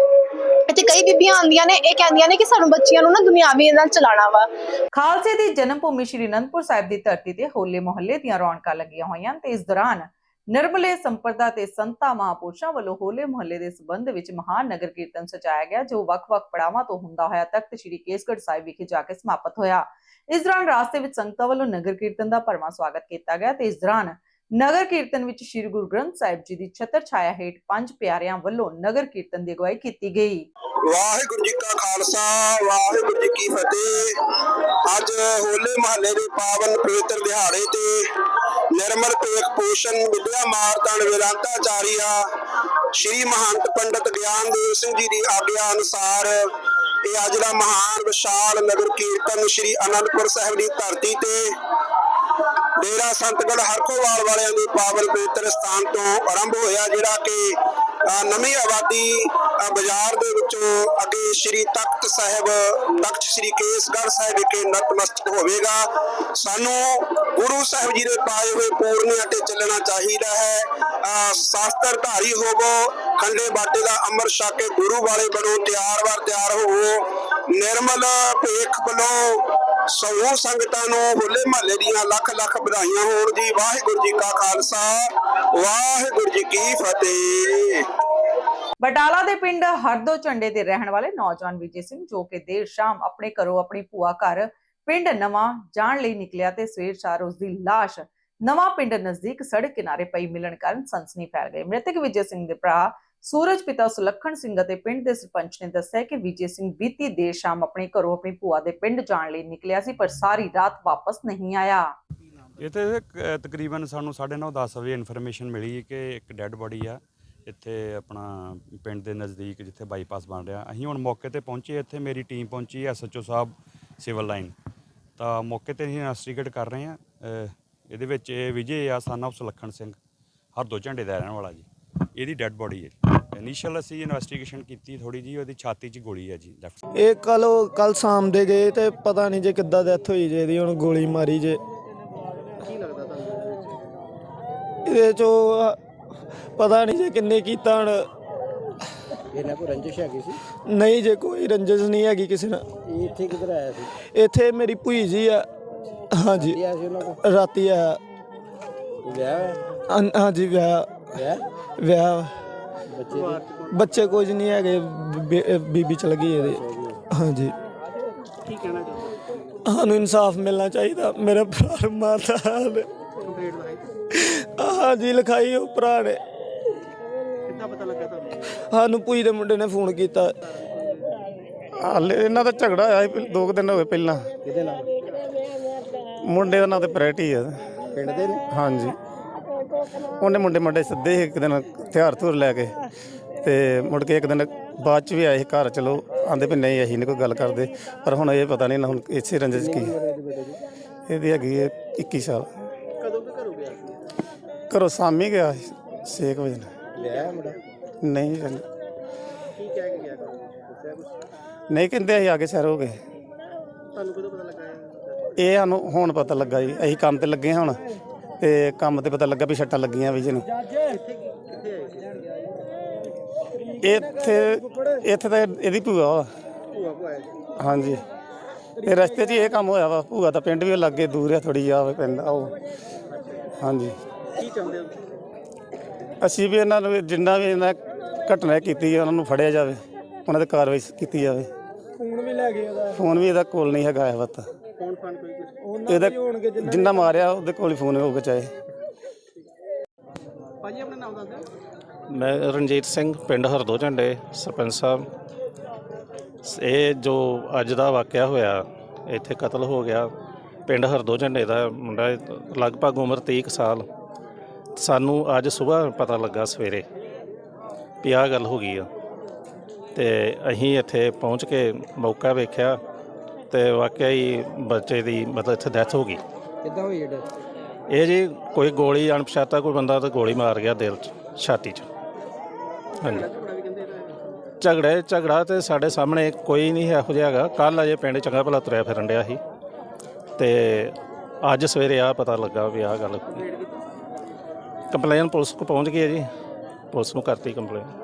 ਇੱਥੇ ਕਈ ਬੀਬੀਆਂ ਆਉਂਦੀਆਂ ਨੇ, ਇਹ ਕਹਿੰਦੀਆਂ ਨੇ ਕਿ ਸਾਨੂੰ ਬੱਚਿਆਂ ਨੂੰ ਨਾ ਦੁਨਿਆਵੀ ਨਾਲ ਚਲਾਉਣਾ ਵਾ। ਖਾਲਸੇ ਦੀ ਜਨਮ ਭੂਮੀ ਸ਼੍ਰੀ ਅਨੰਦਪੁਰ ਸਾਹਿਬ ਦੀ ਧਰਤੀ ਤੇ ਹੋਲੇ ਮੁਹੱਲੇ ਦੀਆਂ ਰੌਣਕਾਂ ਲੱਗੀਆਂ ਹੋਈਆਂ ਤੇ ਇਸ ਦੌਰਾਨ ਨਿਰਮਲੇ ਸੰਪਰਦਾ ਤੇ ਸੰਤਾ ਮਹਾਪੁਰਸ਼ਾਂ ਵੱਲੋਂ ਹੋਲੇ ਮੁਹੱਲੇ ਦੇ ਸੰਬੰਧ ਵਿੱਚ ਮਹਾਨ ਨਗਰ ਕੀਰਤਨ ਸਜਾਇਆ ਗਿਆ, ਜੋ ਵੱਖ-ਵੱਖ ਪੜਾਵਾਂ ਤੋਂ ਹੁੰਦਾ ਹੋਇਆ ਤਖਤ ਸ਼੍ਰੀ ਕੇਸਗੜ੍ਹ ਸਾਹਿਬ ਵਿਖੇ ਜਾ ਕੇ ਸਮਾਪਤ ਹੋਇਆ। ਇਸ ਦੌਰਾਨ ਰਾਸਤੇ ਵਿੱਚ ਸੰਗਤਾਂ ਵੱਲੋਂ ਨਗਰ ਕੀਰਤਨ ਦਾ ਭਰਵਾਂ ਸਵਾਗਤ ਕੀਤਾ ਗਿਆ ਤੇ ਇਸ ਦੌਰਾਨ ਨਗਰ ਕੀਰਤਨ ਵਿੱਚ ਸ਼੍ਰੀ ਗੁਰੂ ਗ੍ਰੰਥ ਸਾਹਿਬ ਜੀ ਦੀ ਛਤਰ ਛਾਇਆ ਹੇਠ ਪੰਜ ਪਿਆਰਿਆਂ ਵੱਲੋਂ ਨਗਰ ਕੀਰਤਨ ਦੀ ਅਗਵਾਈ ਕੀਤੀ ਗਈ। ਵਾਹਿਗੁਰੂ ਜੀ ਕਾ ਖਾਲਸਾ, ਵਾਹਿਗੁਰੂ ਜੀ ਕੀ ਫਤਿਹ। ਅੱਜ ਹੋਲੇ ਮਹੱਲੇ ਦੇ ਪਾਵਨ ਪਵਿੱਤਰ ਦਿਹਾੜੇ ਤੇ ਨਿਰਮਲ ਪੇਖ ਪੋਸ਼ਣ, ਵਿਦਿਆ ਮਾਰਤਨ ਵਿਰਾਂਤਾਚਾਰੀਆ ਸ਼੍ਰੀ ਮਹੰਤ ਪੰਡਤ ਗਿਆਨਦੇਵ ਸਿੰਘ ਜੀ ਦੀ ਆਗਿਆ ਅਨੁਸਾਰ ਇਹ ਅੱਜ ਦਾ ਮਹਾਨ ਵਿਸ਼ਾਲ ਨਗਰ ਕੀਰਤਨ ਸ਼੍ਰੀ ਅਨੰਦਪੁਰ ਸਾਹਿਬ ਦੀ ਧਰਤੀ ਤੇ ਡੇਰਾ ਸੰਤਗੜ ਹਰਖੋਵਾਲ ਵਾਲਿਆਂ ਦੇ ਪਾਵਨ ਪਵਿੱਤਰ ਸਥਾਨ ਤੋਂ ਆਰੰਭ ਹੋਇਆ ਜਿਹੜਾ ਕਿ ਨਵੀਂ ਆਬਾਦੀ ਬਾਜ਼ਾਰ ਦੇ ਵਿੱਚੋਂ ਅੱਗੇ ਸ੍ਰੀ ਤਖਤ ਸਾਹਿਬ ਤਖਤ ਸ੍ਰੀ ਕੇਸਗੜ੍ਹ ਸਾਹਿਬ ਵਿਖੇ ਨਤਮਸਤਕ ਹੋਵੇਗਾ। ਸਾਨੂੰ ਗੁਰੂ ਸਾਹਿਬ ਜੀ ਦੇ ਪਾਏ ਹੋਏ ਪੂਰਨਿਆਂ ਤੇ ਚੱਲਣਾ ਚਾਹੀਦਾ ਹੈ। ਅਹ, ਸ਼ਾਸਤਰ ਧਾਰੀ ਹੋਵੋ ਖੰਡੇ ਬਾਟੇ ਦਾ ਅੰਮ੍ਰਿਤ ਛਕ ਕੇ ਗੁਰੂ ਵਾਲੇ ਬਣੋ ਤਿਆਰ ਵਾਰ ਤਿਆਰ ਹੋਵੋ। ਨਿਰਮਲ ਭੇਖ ਵੱਲੋਂ ਸਮੂਹ ਸੰਗਤਾਂ ਨੂੰ ਹੋਲੇ ਮਹੱਲੇ ਦੀਆਂ ਲੱਖ ਲੱਖ ਵਧਾਈਆਂ ਹੋਣ ਜੀ। ਵਾਹਿਗੁਰੂ ਜੀ ਕਾ ਖਾਲਸਾ, ਵਾਹਿਗੁਰੂ ਜੀ ਕੀ ਫਤਿਹ। ਬਟਾਲਾ ਦੇ ਪਿੰਡ ਹਰਦੋ ਝੰਡੇ ਦੇ ਰਹਿਣ ਵਾਲੇ ਨੌਜਵਾਨ ਵਿਜੇ ਸਿੰਘ, ਜੋ ਕਿ ਦੇਰ ਸ਼ਾਮ ਆਪਣੇ ਘਰੋਂ ਆਪਣੀ ਭੂਆ ਘਰ ਪਿੰਡ ਨਵਾਂ ਜਾਣ ਲਈ ਨਿਕਲਿਆ ਤੇ ਸਵੇਰ ਸਾਰ ਉਸ ਦੀ ਲਾਸ਼ ਨਵਾਂ ਪਿੰਡ ਨਜ਼ਦੀਕ ਸੜਕ ਕਿਨਾਰੇ ਪਈ ਮਿਲਣ ਕਾਰਨ ਸਨਸਨੀ ਫੈਲ ਗਈ। ਮ੍ਰਿਤਕ ਵਿਜੇ ਸਿੰਘ ਦੇ ਭਰਾ ਸੂਰਜ ਪਿਤਾ ਸੁਲੱਖਣ ਸਿੰਘ ਅਤੇ ਪਿੰਡ ਦੇ ਸਰਪੰਚ ਨੇ ਦੱਸਿਆ ਕਿ ਵਿਜੇ ਸਿੰਘ ਬੀਤੀ ਦੇਰ ਸ਼ਾਮ ਆਪਣੇ ਘਰੋਂ ਆਪਣੀ ਭੂਆ ਦੇ ਪਿੰਡ ਜਾਣ ਲਈ ਨਿਕਲਿਆ ਸੀ ਪਰ ਸਾਰੀ ਰਾਤ ਵਾਪਸ ਨਹੀਂ ਆਇਆ। ਇਹ ਤੇ ਅ, ਤਕਰੀਬਨ ਸਾਨੂੰ 9:30 10 ਵਜੇ ਇਨਫੋਰਮੇਸ਼ਨ ਮਿਲੀ ਕਿ ਇੱਕ ਡੈੱਡ ਬੋਡੀ ਆ। ਇੱਥੇ ਆਪਣਾ ਪਿੰਡ ਦੇ ਨਜ਼ਦੀਕ ਜਿੱਥੇ ਬਾਈਪਾਸ ਬਣ ਰਿਹਾ। ਅਸੀਂ ਹੁਣ ਮੌਕੇ ਤੇ ਪਹੁੰਚੇ ਇੱਥੇ ਮੇਰੀ ਟੀਮ ਪਹੁੰਚੀ ਐਸਐਚਓ ਸਾਹਿਬ ਸਿਵਲ ਲਾਈਨ ਤਾਂ ਮੌਕੇ ਤੇ ਅਸੀਂ ਇਨਵੈਸਟੀਗੇਟ ਕਰ ਰਹੇ ਹਾਂ। ਇਹਦੇ ਵਿੱਚ ਇਹ ਵਿਜੇ ਆ ਸਨ ਆਫ ਸੁਲੱਖਣ ਸਿੰਘ। ਹਰਦੋ ਝੰਡੇ ਦਾ ਰਹਿਣ ਵਾਲਾ ਜੀ। ਇਹਦੀ ਡੈੱਡ ਬੋਡੀ ਹੈ। ਇਨੀਸ਼ੀਅਲ ਅਸੀਂ ਇਨਵੈਸਟੀਗੇਸ਼ਨ ਕੀਤੀ ਥੋੜੀ ਜੀ ਉਹਦੀ ਛਾਤੀ 'ਚ ਗੋਲੀ ਹੈ ਜੀ ਲੈਫਟ ਇਹ ਕੱਲ ਕੱਲ ਸ਼ਾਮ ਦੇ ਗਏ ਤੇ ਪਤਾ ਨਹੀਂ ਜੇ ਕਿੱਦਾਂ ਡੈਥ ਹੋਈ ਜੇ ਇਹਦੀ ਹੁਣ ਗੋਲੀ ਮਾਰੀ ਜੇ। ਕੀ ਲੱਗਦਾ ਤੁਹਾਨੂੰ ਇਹਦੇ ਚੋਂ ਪਤਾ ਨਹੀਂ ਜੇ ਕਿੰਨੇ ਕੀਤਾ ਹੁਣ। ਇਹਨਾਂ ਕੋ ਰੰਜਿਸ਼ ਹੈਗੀ ਸੀ? ਨਹੀਂ ਜੇ ਕੋਈ ਰੰਜਿਸ਼ ਨਹੀਂ ਹੈਗੀ ਕਿਸੇ ਨਾਲ। ਇੱਥੇ ਕਿੱਧਰ ਆਇਆ ਸੀ? ਇੱਥੇ ਮੇਰੀ ਭੂਈ ਜੀ ਆ। ਹਾਂਜੀ। ਰਾਤੀ ਆ ਵਿਆਹ ਹਾਂਜੀ ਵਿਆਹ। ਵਿਆਹ? ਵਿਆਹ ਬੱਚੇ ਕੁਝ ਨਹੀਂ ਹੈਗੇ ਬੇ- ਬੀਬੀ ਚਲ ਗਈ ਇਹਦੇ। ਹਾਂਜੀ। ਕੀ ਕਹਿਣਾ ਚਾਹੁੰਦੇ ਸਾਨੂੰ ਇਨਸਾਫ ਮਿਲਣਾ ਚਾਹੀਦਾ ਮੇਰੇ ਭਰਾ ਨੂੰ। ਕੰਪਲੀਟ ਹੈ ਹਾਂਜੀ ਲਿਖਾਈ ਉਹ ਭਰਾ ਨੇ। ਕਿੱਦਾਂ ਪਤਾ ਲੱਗਾ ਤੁਹਾਨੂੰ? ਸਾਨੂੰ ਭੂਈ ਦੇ ਮੁੰਡੇ ਨੇ ਫੋਨ ਕੀਤਾ। ਹਾਲੇ ਇਹਨਾਂ ਦਾ ਝਗੜਾ ਹੋਇਆ ਸੀ ਦੋ ਕੁ ਦਿਨ ਹੋਏ ਪਹਿਲਾਂ। ਕਿਹਦੇ ਨਾਲ? ਮੁੰਡੇ ਦਾ ਨਾਂ ਤੇ ਪ੍ਰੈਟੀ ਆ। ਪਿੰਡ ਦੇ ਨੇ? ਹਾਂਜੀ। ਉਹਨੇ ਮੁੰਡੇ ਮੁੰਡੇ ਸਿੱਧੇ ਇੱਕ ਦਿਨ ਹਥਿਆਰ ਧੁਰ ਲੈ ਕੇ ਤੇ ਮੁੜ ਕੇ ਇੱਕ ਦਿਨ ਬਾਅਦ ਚ ਵੀ ਆਏ ਸੀ ਘਰ ਚਲੋ ਆਂਦੇ ਵੀ ਨਹੀਂ ਅਸੀਂ ਨਹੀਂ ਕੋਈ ਗੱਲ ਕਰਦੇ ਪਰ ਹੁਣ ਇਹ ਪਤਾ ਨਹੀਂ ਨਾ ਹੁਣ ਇਸੇ ਰੰਜਿਸ਼ ਕੀ ਇਹਦੀ ਹੈਗੀ ਹੈ 21 ਸਾਲ। ਕਦੋਂ ਕੁ ਘਰੋਂ ਗਿਆ ਸੀ? ਘਰੋਂ ਸਾਮੀ ਗਿਆ 6 ਵਜੇ ਨਾਲ। ਹੈ ਮੁੰਡਾ? ਨਹੀਂ ਕੀ ਕਹਿ ਕੇ ਗਿਆ ਘਰੋਂ? ਦੱਸਿਆ ਕੁਛ? ਨਹੀਂ ਕਹਿੰਦੇ ਅਸੀਂ ਆਗੇ ਸ਼ਹਿਰ ਹੋ ਗਏ। ਤੁਹਾਨੂੰ ਕਦੋਂ ਪਤਾ ਲੱਗਾ ਇਹ? ਇਹ ਸਾਨੂੰ ਹੁਣ ਪਤਾ ਲੱਗਾ ਜੀ ਅਸੀਂ ਕੰਮ ਤੇ ਲੱਗੇ ਹਾਂ ਹੁਣ। ਤੇ ਕੰਮ ਤੇ ਪਤਾ ਲੱਗਾ ਵੀ ਛੱਟਾਂ ਲੱਗੀਆਂ ਵੀ ਜਿਹਨੂੰ ਇੱਥੇ ਇੱਥੇ ਤਾਂ ਇਹਦੀ ਭੂਆ ਵਾ। ਹਾਂਜੀ। ਤੇ ਰਸਤੇ 'ਚ ਹੀ ਇਹ ਕੰਮ ਹੋਇਆ ਵਾ। ਭੂਆ ਦਾ ਪਿੰਡ ਵੀ ਲੱਗੇ ਦੂਰ ਆ ਥੋੜੀ ਆ ਪਿੰਡ ਆ ਉਹ ਹਾਂਜੀ। ਕੀ ਚਾਹੁੰਦੇ ਹੋ? ਅਸੀਂ ਵੀ ਇਹਨਾਂ ਨੂੰ ਜਿੰਨਾ ਵੀ ਇਹਨਾਂ ਘਟਨਾ ਕੀਤੀ ਹੈ ਉਹਨਾਂ ਨੂੰ ਫੜਿਆ ਜਾਵੇ। ਉਹਨਾਂ ਤੇ ਕਾਰਵਾਈ ਕੀਤੀ ਜਾਵੇ। ਫੋਨ ਵੀ ਲੈ ਗਏ ਉਹਦਾ ਫੋਨ ਵੀ ਇਹਦਾ ਕੋਲ ਨਹੀਂ ਹੈਗਾ ਇਹ ਵਤ ਫੋਨ ਫਾਨ ਕੋਈ ਕੁਝ ਇਹਦਾ ਜਿੰਨਾ ਮਾਰਿਆ ਉਹਦੇ ਕੋਲ ਹੀ ਫੋਨ ਹੋਊਗਾ ਚਾਹੇ। ਭਾਜੀ ਆਪਣਾ ਨਾਮ ਦੱਸ ਦਿਓ। ਮੈਂ ਰਣਜੀਤ ਸਿੰਘ ਪਿੰਡ ਹਰਦੋ ਝੰਡੇ ਸਰਪੰਚ ਸਾਹਿਬ। ਇਹ ਜੋ ਅੱਜ ਦਾ ਵਾਕਿਆ ਹੋਇਆ ਇੱਥੇ ਕਤਲ ਹੋ ਗਿਆ। ਪਿੰਡ ਹਰਦੋ ਝੰਡੇ ਦਾ ਮੁੰਡਾ ਲਗਭਗ ਉਮਰ 30 ਕੁ ਸਾਲ। ਸਾਨੂੰ ਅੱਜ ਸਵੇਰ ਪਤਾ ਲੱਗਾ ਸਵੇਰੇ ਵੀ ਆਹ ਗੱਲ ਹੋ ਗਈ ਆ। ਤੇ ਅਸੀਂ ਇੱਥੇ ਪਹੁੰਚ ਕੇ ਮੌਕਾ ਵੇਖਿਆ। ਤੇ ਵਾਕਿਆ ਹੀ ਬੱਚੇ ਦੀ ਮਤਲਬ ਇੱਥੇ ਡੈਥ ਹੋ ਗਈ। ਕਿੱਦਾਂ ਹੋਈ ਇਹ ਜੀ ਕੋਈ ਗੋਲੀ ਅਣਪਛਾਤਾ ਕੋਈ ਬੰਦਾ ਤਾਂ ਗੋਲੀ ਮਾਰ ਗਿਆ ਦਿਲ 'ਚ ਛਾਤੀ 'ਚ। ਹਾਂਜੀ। ਝਗੜਾ ਝਗੜੇ ਤੇ ਸਾਡੇ ਸਾਹਮਣੇ ਕੋਈ ਨਹੀਂ ਇਹੋ ਜਿਹਾ ਹੈਗਾ। ਕੱਲ ਅਜੇ ਪਿੰਡ ਚੰਗਾ ਭਲਾ ਤੁਰਿਆ ਫਿਰਨ ਡਿਆ ਸੀ। ਤੇ ਅੱਜ ਸਵੇਰੇ ਆ ਪਤਾ ਲੱਗਾ ਵੀ ਆਹ ਗੱਲ ਕੰਪਲੇਨ ਪੁਲਿਸ ਕੋ ਪਹੁੰਚ ਗਈ ਹੈ ਜੀ। ਪੁਲਿਸ ਨੂੰ ਕਰਤੀ ਕੰਪਲੇਨ।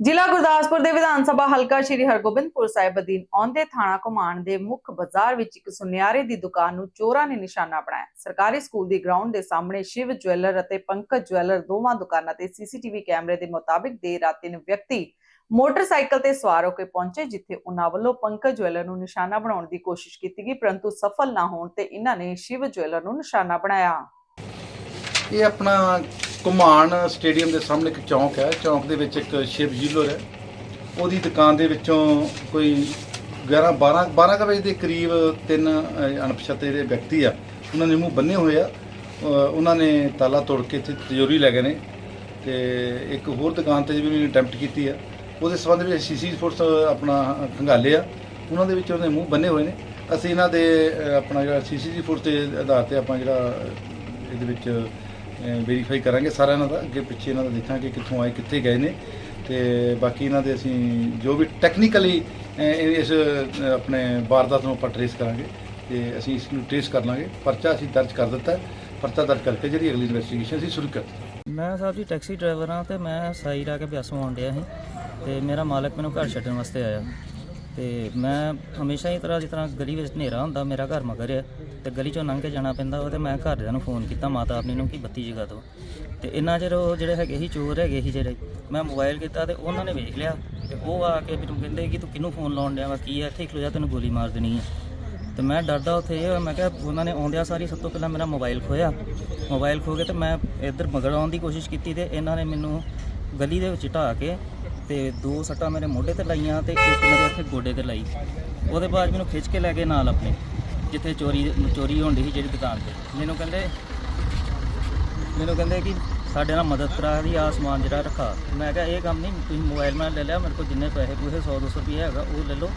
ਜ਼ਿਲ੍ਹਾ ਗੁਰਦਾਸਪੁਰ ਦੇ ਵਿਧਾਨ ਸਭਾ ਹਲਕਾ ਸ਼੍ਰੀ ਹਰਗੋਬਿੰਦਪੁਰ ਸਾਹਿਬ ਅਧੀਨ ਆਉਂਦੇ ਥਾਣਾ ਘੁਮਾਣ ਦੇ ਮੁੱਖ ਬਾਜ਼ਾਰ ਵਿੱਚ ਇੱਕ ਸੁਨਿਆਰੇ ਦੀ ਦੁਕਾਨ ਨੂੰ ਚੋਰਾਂ ਨੇ ਨਿਸ਼ਾਨਾ ਬਣਾਇਆ। ਸਰਕਾਰੀ ਸਕੂਲ ਦੀ ਗਰਾਊਂਡ ਦੇ ਸਾਹਮਣੇ ਸ਼ਿਵ ਜੁਐਲਰ ਅਤੇ ਪੰਕਜ ਜੁਐਲਰ ਦੋਵਾਂ ਦੁਕਾਨਾਂ ਤੇ ਸੀਸੀਟੀਵੀ ਕੈਮਰੇ ਦੇ ਮੁਤਾਬਿਕ ਦੇਰ ਰਾਤ ਤਿੰਨ ਵਿਅਕਤੀ ਮੋਟਰਸਾਈਕਲ ਤੇ ਸਵਾਰ ਹੋ ਕੇ ਪਹੁੰਚੇ, ਜਿੱਥੇ ਉਹਨਾਂ ਵੱਲੋਂ ਪੰਕਜ ਜੁਐਲਰ ਨੂੰ ਨਿਸ਼ਾਨਾ ਬਣਾਉਣ ਦੀ ਕੋਸ਼ਿਸ਼ ਕੀਤੀ ਗਈ, ਪਰੰਤੂ ਸਫਲ ਨਾ ਹੋਣ ਤੇ ਇਹਨਾਂ ਨੇ ਸ਼ਿਵ ਜੁਐਲਰ ਨੂੰ ਨਿਸ਼ਾਨਾ ਬਣਾਇਆ। ਇਹ ਆਪਣਾ ਕੁਮਾਨ ਸਟੇਡੀਅਮ ਦੇ ਸਾਹਮਣੇ ਇੱਕ ਚੌਂਕ ਹੈ। ਚੌਂਕ ਦੇ ਵਿੱਚ ਇੱਕ ਸ਼ਿਵ ਜੀਲਰ ਹੈ। ਉਹਦੀ ਦੁਕਾਨ ਦੇ ਵਿੱਚੋਂ ਕੋਈ 11 12 12 ਕੁ ਵਜੇ ਦੇ ਕਰੀਬ ਤਿੰਨ ਅਹ, ਅਣਪਛਾਤੇ ਜਿਹੜੇ ਵਿਅਕਤੀ ਆ ਉਹਨਾਂ ਨੇ ਮੂੰਹ ਬੰਨੇ ਹੋਏ ਆ। ਅਹ, ਉਹਨਾਂ ਨੇ ਤਾਲਾ ਤੋੜ ਕੇ ਇੱਥੇ ਤਿਜੋਰੀ ਲੈ ਗਏ ਨੇ ਤੇ ਇੱਕ ਹੋਰ ਦੁਕਾਨ ਤੇ ਵੀ ਅਟੈਂਪਟ ਕੀਤੀ ਆ। ਉਹਦੇ ਸੰਬੰਧ ਵਿੱਚ ਸੀਸੀ ਫੋਰਸ ਆਪਣਾ ਖੰਗਾਲੇ ਆ। ਉਹਨਾਂ ਦੇ ਵਿੱਚ ਉਹਨੇ ਮੂੰਹ ਬੰਨੇ ਹੋਏ ਨੇ। ਅਸੀਂ ਇਹਨਾਂ ਦੇ ਅਹ, ਆਪਣਾ ਜਿਹੜਾ ਸੀਸੀ ਫੋਰਸ ਦੇ ਆਧਾਰ ਤੇ ਆਪਾਂ ਜਿਹੜਾ ਇਹਦੇ ਵਿੱਚ ਵੈਰੀਫਾਈ ਕਰਾਂਗੇ ਸਾਰਾ ਇਹਨਾਂ ਦਾ, ਅੱਗੇ ਪਿੱਛੇ ਇਹਨਾਂ ਦਾ ਦੇਖਾਂਗੇ ਕਿੱਥੋਂ ਆਏ, ਕਿੱਥੇ ਗਏ ਨੇ। ਤੇ ਬਾਕੀ ਇਹਨਾਂ ਦੇ ਅਸੀਂ ਜੋ ਵੀ ਟੈਕਨੀਕਲੀ ਇਸ ਆਪਣੇ ਵਾਰਦਾਤ ਨੂੰ ਆਪਾਂ ਟ੍ਰੇਸ ਕਰਾਂਗੇ ਤੇ ਅਸੀਂ ਇਸ ਨੂੰ ਟ੍ਰੇਸ ਕਰ ਲਾਂਗੇ। ਪਰਚਾ ਅਸੀਂ ਦਰਜ ਕਰ ਦਿੱਤਾ ਪਰਚਾ ਦਰਜ ਕਰਕੇ ਜਿਹੜੀ ਅਗਲੀ ਇਨਵੈਸਟੀਗੇਸ਼ਨ ਅਸੀਂ ਸ਼ੁਰੂ ਕਰ ਦਿੱਤੀ। ਮੈਂ ਸਾਹਿਬ ਜੀ ਟੈਕਸੀ ਡਰਾਈਵਰ ਹਾਂ ਤੇ ਮੈਂ ਸਾਈ ਰਾ ਕੇ ਬਿਆਸੋਂ ਆਉਣ ਡਿਆ ਸੀ ਤੇ ਮੇਰਾ ਮਾਲਕ ਮੈਨੂੰ ਘਰ ਛੱਡਣ ਵਾਸਤੇ ਆਇਆ। ਤੇ ਮੈਂ ਹਮੇਸ਼ਾ ਹੀ ਤਰ੍ਹਾਂ ਜਿਸ ਤਰ੍ਹਾਂ ਗਲੀ ਵਿੱਚ ਹਨੇਰਾ ਹੁੰਦਾ, ਮੇਰਾ ਘਰ ਮਗਰ ਹੈ ਤੇ ਗਲੀ ਚੋਂ ਲੰਘ ਕੇ ਜਾਣਾ ਪੈਂਦਾ ਉਹ ਤੇ ਮੈਂ ਘਰਦਿਆਂ ਨੂੰ ਫੋਨ ਕੀਤਾ, ਮਾਤਾ ਆਪਣੀ ਨੂੰ ਕਿ ਬੱਤੀ ਜਗਾ ਦਿਓ। ਤੇ ਇੰਨਾ ਚਿਰ ਉਹ ਜਿਹੜੇ ਹੈਗੇ ਸੀ, ਚੋਰ ਹੈਗੇ ਸੀ ਜਿਹੜੇ, ਮੈਂ ਮੋਬਾਈਲ ਕੀਤਾ ਤੇ ਉਹਨਾਂ ਨੇ ਵੇਖ ਲਿਆ, ਤੇ ਉਹ ਆ ਕੇ ਮੈਨੂੰ ਕਹਿੰਦੇ ਕਿ ਤੂੰ ਕਿਹਨੂੰ ਫੋਨ ਲਾਉਣ ਡਿਆ ਵਾ, ਕੀ ਹੈ ਇੱਥੇ ਹੀ ਖਲੋ ਜਾ, ਤੈਨੂੰ ਗੋਲੀ ਮਾਰ ਦੇਣੀ ਹੈ ਤੇ ਮੈਂ ਡਰਦਾ ਉੱਥੇ ਮੈਂ ਕਿਹਾ ਉਹਨਾਂ ਨੇ ਆਉਂਦਿਆਂ ਸਾਰੀ ਸਭ ਤੋਂ ਪਹਿਲਾਂ ਮੇਰਾ ਮੋਬਾਈਲ ਖੋਇਆ ਮੋਬਾਈਲ ਖੋ ਕੇ ਤੇ ਮੈਂ ਇੱਧਰ ਮਗਰ ਆਉਣ ਦੀ ਕੋਸ਼ਿਸ਼ ਕੀਤੀ ਤੇ ਇਹਨਾਂ ਨੇ ਮੈਨੂੰ ਗਲੀ ਦੇ ਵਿੱਚ ਢਾਹ ਕੇ ਤੇ ਦੋ ਸੱਟਾਂ ਮੇਰੇ ਮੋਢੇ ਤੇ ਲਾਈਆਂ ਤੇ ਇੱਕ ਮੇਰੇ ਇੱਥੇ ਗੋਡੇ ਤੇ ਲਾਈ। ਉਹਦੇ ਬਾਅਦ ਮੈਨੂੰ ਖਿੱਚ ਕੇ ਲੈ ਗਏ ਨਾਲ ਆਪਣੇ, ਜਿੱਥੇ ਚੋਰੀ ਚੋਰੀ ਹੁੰਦੀ ਸੀ ਜਿਹੜੀ ਦੁਕਾਨ ਤੇ। ਮੈਨੂੰ ਕਹਿੰਦੇ ਮੈਨੂੰ ਕਹਿੰਦੇ ਕਿ ਸਾਡੇ ਨਾਲ ਮਦਦ ਕਰਾ ਦੀ ਆ ਸਮਾਨ ਜਿਹੜਾ ਰੱਖਾ। ਮੈਂ ਕਿਹਾ, ਇਹ ਕੰਮ ਨਹੀਂ, ਤੁਸੀਂ ਮੋਬਾਈਲ ਮੈਂ ਲੈ ਲਿਆ, ਮੇਰੇ ਕੋਲ ਜਿੰਨੇ ਪੈਸੇ ਪੂਸੇ 100 200 ਰੁਪਏ ਹੈਗਾ, ਉਹ ਲੈ ਲਓ।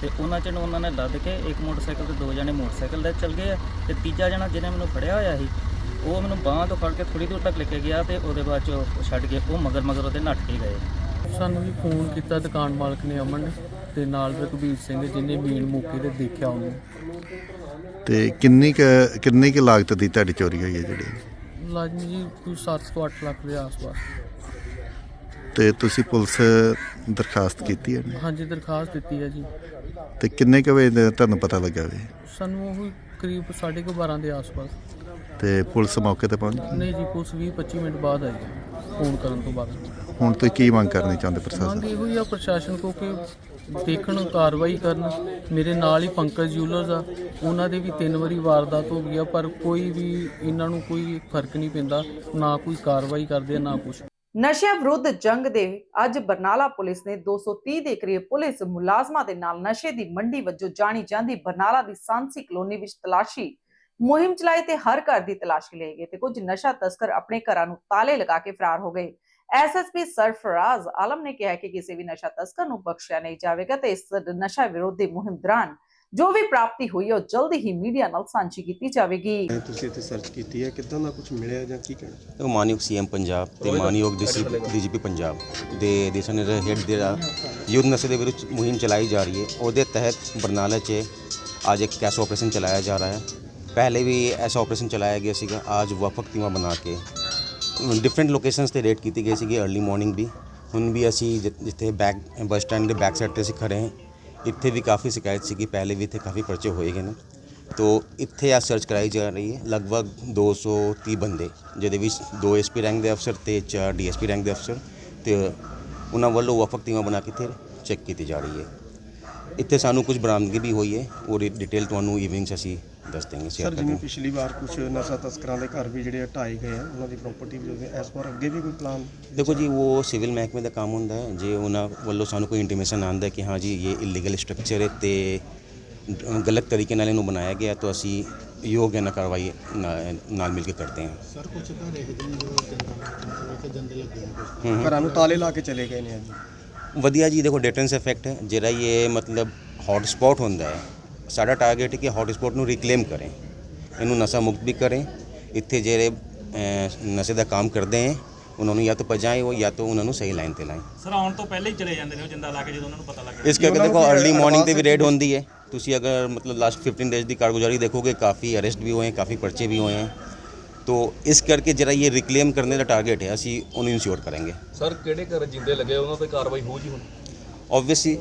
ਤੇ ਉਹਨਾਂ ਚ ਨੂੰ ਉਹਨਾਂ ਨੇ ਲੱਦ ਕੇ ਇੱਕ ਮੋਟਰਸਾਈਕਲ ਤੇ ਦੋ ਜਣੇ ਮੋਟਰਸਾਈਕਲ ਤੇ ਚੱਲ ਗਏ ਆ। ਤੇ ਤੀਜਾ ਜਣਾ ਜਿਹਨੇ ਮੈਨੂੰ ਫੜਿਆ ਹੋਇਆ ਸੀ, ਉਹ ਮੈਨੂੰ ਬਾਹਾਂ ਤੋਂ ਫੜ ਕੇ ਥੋੜੀ ਦੂਰ ਤੱਕ ਲੈ ਕੇ ਗਿਆ ਤੇ ਉਹਦੇ ਬਾਅਦ ਚ ਛੱਡ ਕੇ, ਉਹ ਮਗਰ ਮਗਰ ਉਹਦੇ ਨੱਠ ਕੇ ਗਏ। ਸਾਨੂੰ ਵੀ ਫੋਨ ਕੀਤਾ ਦੁਕਾਨ ਮਾਲਕ ਨੇ ਅਮਨ ਨੇ ਤੇ ਨਾਲ ਰਘਬੀਰ ਸਿੰਘ ਜਿਹਨੇ ਮੇਨ ਮੌਕੇ ਤੇ ਦੇਖਿਆ ਉਹਨੂੰ। ਤੇ ਕਿੰਨੀ ਕੁ ਕਿੰਨੀ ਕੁ ਲਾਗਤ ਦੀ ਤੁਹਾਡੀ ਚੋਰੀ ਹੋਈ ਹੈ ਜਿਹੜੀ? ਲਾਜ਼ਮੀ ਜੀ ਕੋਈ 7 ਤੋਂ 8 ਲੱਖ ਦੇ ਆਸ-ਪਾਸ। ਤੇ ਤੁਸੀਂ ਪੁਲਿਸ ਦਰਖਾਸਤ ਕੀਤੀ ਹੈ ਨੇ? ਹਾਂਜੀ ਦਰਖਾਸਤ ਦਿੱਤੀ ਹੈ ਜੀ। ਤੇ ਕਿੰਨੇ ਕੁ ਵਜੇ ਦਾ ਤੁਹਾਨੂੰ ਪਤਾ ਲੱਗਾ ਵੇ? ਸਾਨੂੰ ਉਹ ਕਰੀਬ 12:30 ਦੇ ਆਸ-ਪਾਸ। ਤੇ ਪੁਲਿਸ ਮੌਕੇ ਤੇ ਪਹੁੰਚ ਗਈ? ਨਹੀਂ ਜੀ ਪੁਲਿਸ 20-25 ਮਿੰਟ ਬਾਅਦ ਆਈ ਫੋਨ ਕਰਨ ਤੋਂ ਬਾਅਦ। ਹੁਣ ਤੁਸੀਂ ਕੀ ਮੰਗ ਕਰਨੀ ਚਾਹੁੰਦੇ ਪ੍ਰਸ਼ਾਸਨ? ਮੰਗ ਇਹੋ ਹੀ ਆ ਪ੍ਰਸ਼ਾਸਨ ਕੋ ਕਿ ਦੇਖਣ ਕਾਰਵਾਈ ਕਰਨ। ਮੇਰੇ ਨਾਲ ਹੀ ਪੰਕਜ ਜੂਲਰਸ ਆ। ਉਹਨਾਂ ਦੇ ਵੀ ਤਿੰਨ ਵਾਰੀ ਵਾਰਦਾਤ ਹੋ ਗਈ ਆ ਪਰ ਕੋਈ ਵੀ ਇਹਨਾਂ ਨੂੰ ਕੋਈ ਫ਼ਰਕ ਨਹੀਂ ਪੈਂਦਾ। ਨਾ ਕੋਈ ਕਾਰਵਾਈ ਕਰਦੇ ਆ ਨਾ ਕੁਝ ਨਸ਼ਿਆਂ ਵਿਰੁੱਧ ਜੰਗ ਦੇ ਅੱਜ ਬਰਨਾਲਾ ਪੁਲਿਸ ਨੇ 230 ਦੇ ਕਰੀਬ ਪੁਲਿਸ ਮੁਲਾਜ਼ਮਾਂ ਦੇ ਨਾਲ ਨਸ਼ੇ ਦੀ ਮੰਡੀ ਵਜੋਂ ਜਾਣੀ ਜਾਂਦੀ ਬਰਨਾਲਾ ਦੀ ਸਾਂਸੀ ਕਲੋਨੀ ਵਿੱਚ ਤਲਾਸ਼ੀ। ਮੁਹਿੰਮ ਚਲਾਈ ਤੇ ਹਰ ਘਰ ਦੀ ਤਲਾਸ਼ੀ ਲਈ ਗਈ ਤੇ ਕੁਝ ਨਸ਼ਾ ਤਸਕਰ ਆਪਣੇ ਘਰਾਂ ਨੂੰ ਤਾਲੇ ਲਗਾ ਕੇ ਫਰਾਰ ਹੋ ਗਏ। ਐਸਐਸਪੀ ਸਰਫਰਾਜ਼ ਆਲਮ ਨੇ ਕਿਹਾ ਕਿ ਕਿਸੇ ਵੀ ਨਸ਼ਾ ਤਸਕਰ ਨੂੰ ਬਖਸ਼ਿਆ ਨਹੀਂ ਜਾਵੇਗਾ ਤੇ ਇਸ ਨਸ਼ਾ ਵਿਰੋਧੀ ਮੁਹਿੰਮ ਦੌਰਾਨ ਜੋ ਵੀ ਪ੍ਰਾਪਤੀ ਹੋਈ ਉਹ ਜਲਦੀ ਹੀ ਮੀਡੀਆ ਨਾਲ ਸਾਂਝੀ ਕੀਤੀ ਜਾਵੇਗੀ। ਤੁਸੀਂ ਇੱਥੇ ਸਰਚ ਕੀਤੀ ਹੈ ਕਿੱਦਾਂ ਦਾ ਕੁਝ ਮਿਲਿਆ ਜਾਂ ਕੀ ਕਹਿਣਾ ਦੇਖੋ ਮਾਨਯੋਗ ਸੀਐਮ ਪੰਜਾਬ ਤੇ ਮਾਨਯੋਗ ਡੀਜੀਪੀ ਪੰਜਾਬ ਦੇ ਦਿਸ਼ਾ ਨਿਰਦੇਸ਼ ਹੇਠ ਦੇ ਯੁੱਧ ਨਸ਼ੇ ਦੇ ਵਿਰੁੱਧ ਮੁਹਿੰਮ ਚਲਾਈ ਜਾ ਰਹੀ ਹੈ। ਉਹਦੇ ਤਹਿਤ ਬਰਨਾਲਾ 'ਚ ਅੱਜ ਇੱਕ ਕੈਸ਼ ਆਪਰੇਸ਼ਨ ਚਲਾਇਆ ਜਾ ਰਿਹਾ ਹੈ। ਪਹਿਲੇ ਵੀ ਐਸਾ ਆਪਰੇਸ਼ਨ ਚਲਾਇਆ ਗਿਆ ਸੀਗਾ ਅੱਜ ਵਫਕ ਟੀਮਾਂ ਬਣਾ ਕੇ ਡਿਫਰੈਂਟ ਲੋਕੇਸ਼ਨਸ ਤੇ ਰੇਡ ਕੀਤੀ ਗਈ ਸੀਗੀ अर्ਲੀ ਮਾਰਨਿੰਗ ਵੀ। ਹੁਣ ਵੀ ਅਸੀਂ ਜਿ- ਜਿੱਥੇ ਬੈਕ ਬੱਸ ਸਟੈਂਡ ਦੇ ਬੈਕ ਸਾਈਡ ਤੇ ਅਸੀਂ ਖੜੇ ਹਾਂ, ਇੱਥੇ ਵੀ ਕਾਫੀ ਸ਼ਿਕਾਇਤ ਸੀਗੀ, ਪਹਿਲੇ ਵੀ ਇੱਥੇ ਕਾਫੀ ਪਰਚੇ ਹੋਏ ਗਏ ਨੇ। ਤੋ ਇੱਥੇ ਆ ਸਰਚ ਕਰਾਈ ਜਾ ਰਹੀ ਹੈ, ਲਗਭਗ 230 ਬੰਦੇ, ਜਿਹਦੇ ਵਿੱਚ ਦੋ ਐਸਪੀ ਰੈਂਕ ਦੇ ਅਫਸਰ ਤੇ ਚਾਰ ਡੀਐਸਪੀ ਰੈਂਕ ਦੇ ਅਫਸਰ ਤੇ ਉਹਨਾਂ ਵੱਲੋਂ ਵਫਕ ਟੀਮਾਂ ਬਣਾ ਕੇ ਇੱਥੇ ਚੈੱਕ ਕੀਤੀ ਜਾ ਰਹੀ ਹੈ। ਇੱਥੇ ਸਾਨੂੰ ਕੁਝ ਬਰਾਮਦਗੀ ਵੀ ਹੋਈ ਹੈ। ਉਹਦੀ ਡਿਟੇਲ ਤੁਹਾਨੂੰ ਈਵਨਿੰਗ 'ਚ ਅਸੀਂ ਦੱਸ ਦੇਂਗੇ ਸ਼ੇਅਰ ਸਰ ਕਰਾਂਗੇ ਜਿਵੇਂ ਪਿਛਲੀ ਵਾਰ ਕੁਝ ਨਸ਼ਾ ਤਸਕਰਾਂ ਦੇ ਘਰ ਵੀ ਜਿਹੜੇ ਹਟਾਏ ਗਏ ਆ ਉਹਨਾਂ ਦੀ ਪ੍ਰਾਪਰਟੀ ਵੀ ਹੋਵੇ ਇਸ ਵਾਰ ਅੱਗੇ ਵੀ ਕੋਈ ਪਲਾਨ ਦੇਖੋ ਜੀ ਉਹ ਸਿਵਲ ਮਹਿਕਮੇ ਦਾ ਕੰਮ ਹੁੰਦਾ ਹੈ। ਜੇ ਉਹਨਾਂ ਵੱਲੋਂ ਸਾਨੂੰ ਕੋਈ ਇੰਟੀਮੇਸ਼ਨ ਆਉਂਦਾ ਹੈ ਕਿ ਹਾਂ ਜੀ ਇਹ ਇਲੀਗਲ ਸਟਰਕਚਰ ਹੈ ਤੇ ਗਲਤ ਤਰੀਕੇ ਨਾਲ ਇਹਨੂੰ ਬਣਾਇਆ ਗਿਆ ਤਾਂ ਅਸੀਂ ਯੋਗ ਨਾ ਕਾਰਵਾਈ ਨਾ- ਨਾਲ ਮਿਲ ਕੇ ਕਰਦੇ ਹਾਂ। ਸਰ ਕੁਝ ਜਿਹੇ ਜੋ ਕਿ ਜੰਦੇ ਲੱਗੇ ਹੂੰ ਹੂੰ। ਘਰਾਂ ਨੂੰ ਤਾਲੇ ਲਾ ਕੇ ਚਲੇ ਗਏ ਨੇ ਅੱਜ ਵਧੀਆ ਜੀ ਦੇਖੋ ਡੇਟੈਂਸ ਇਫੈਕਟ ਹੈ ਜਿਹੜਾ ਇਹ ਮਤਲਬ ਹੌਟ ਸਪੌਟ ਹੁੰਦਾ ਹੈ ਸਾਡਾ ਟਾਰਗੇਟ ਹੈ ਕਿ ਹੌਟ ਸਪੌਟ ਨੂੰ ਰੀਕਲੇਮ ਕਰੇ। ਇਹਨੂੰ ਨਸ਼ਾ ਮੁਕਤ ਵੀ ਕਰੇ। ਇੱਥੇ ਜਿਹੜੇ ਨਸ਼ੇ ਦਾ ਕੰਮ ਕਰਦੇ ਹੈ ਉਹਨਾਂ ਨੂੰ ਜਾਂ ਤਾਂ ਪਜਾਏ ਉਹ ਜਾਂ ਤਾਂ ਉਹਨਾਂ ਨੂੰ ਸਹੀ ਲਾਈਨ ਤੇ ਲਾਏ। ਸਰ ਆਉਣ ਤੋਂ ਪਹਿਲੇ ਹੀ ਚਲੇ ਜਾਂਦੇ ਨੇ ਉਹ ਜਿੰਦਾ ਲਾ ਕੇ ਜਦੋਂ ਉਹਨਾਂ ਨੂੰ ਪਤਾ ਲੱਗ ਇਸ ਕਰਕੇ ਦੇਖੋ ਅਰਲੀ ਮਾਰਨਿੰਗ ਤੇ ਵੀ ਰੇਡ ਹੁੰਦੀ ਹੈ। ਤੁਸੀਂ ਅਗਰ ਮਤਲਬ ਲਾਸਟ 15 ਡੇਜ਼ ਦੀ ਕਾਰਗੁਜ਼ਾਰੀ ਦੇਖੋਗੇ ਕਾਫੀ ਅਰੈਸਟ ਵੀ ਹੋਏ ਕਾਫੀ ਪਰਚੇ ਵੀ ਹੋਏ। तो इस करके जरा ये रिक्लेम करने का टारगेट है ਅਸੀਂ ਉਹਨੂੰ ਇੰਸ਼ੋਰ ਕਰਾਂਗੇ ਸਰ ਕਿਹੜੇ ਘਰ ਜਿੰਦੇ ਲੱਗੇ ਉਹਨਾਂ ਤੇ ਕਾਰਵਾਈ ਹੋ ਜੀ ਹੁਣ ਆਬਵੀਅਸਲੀ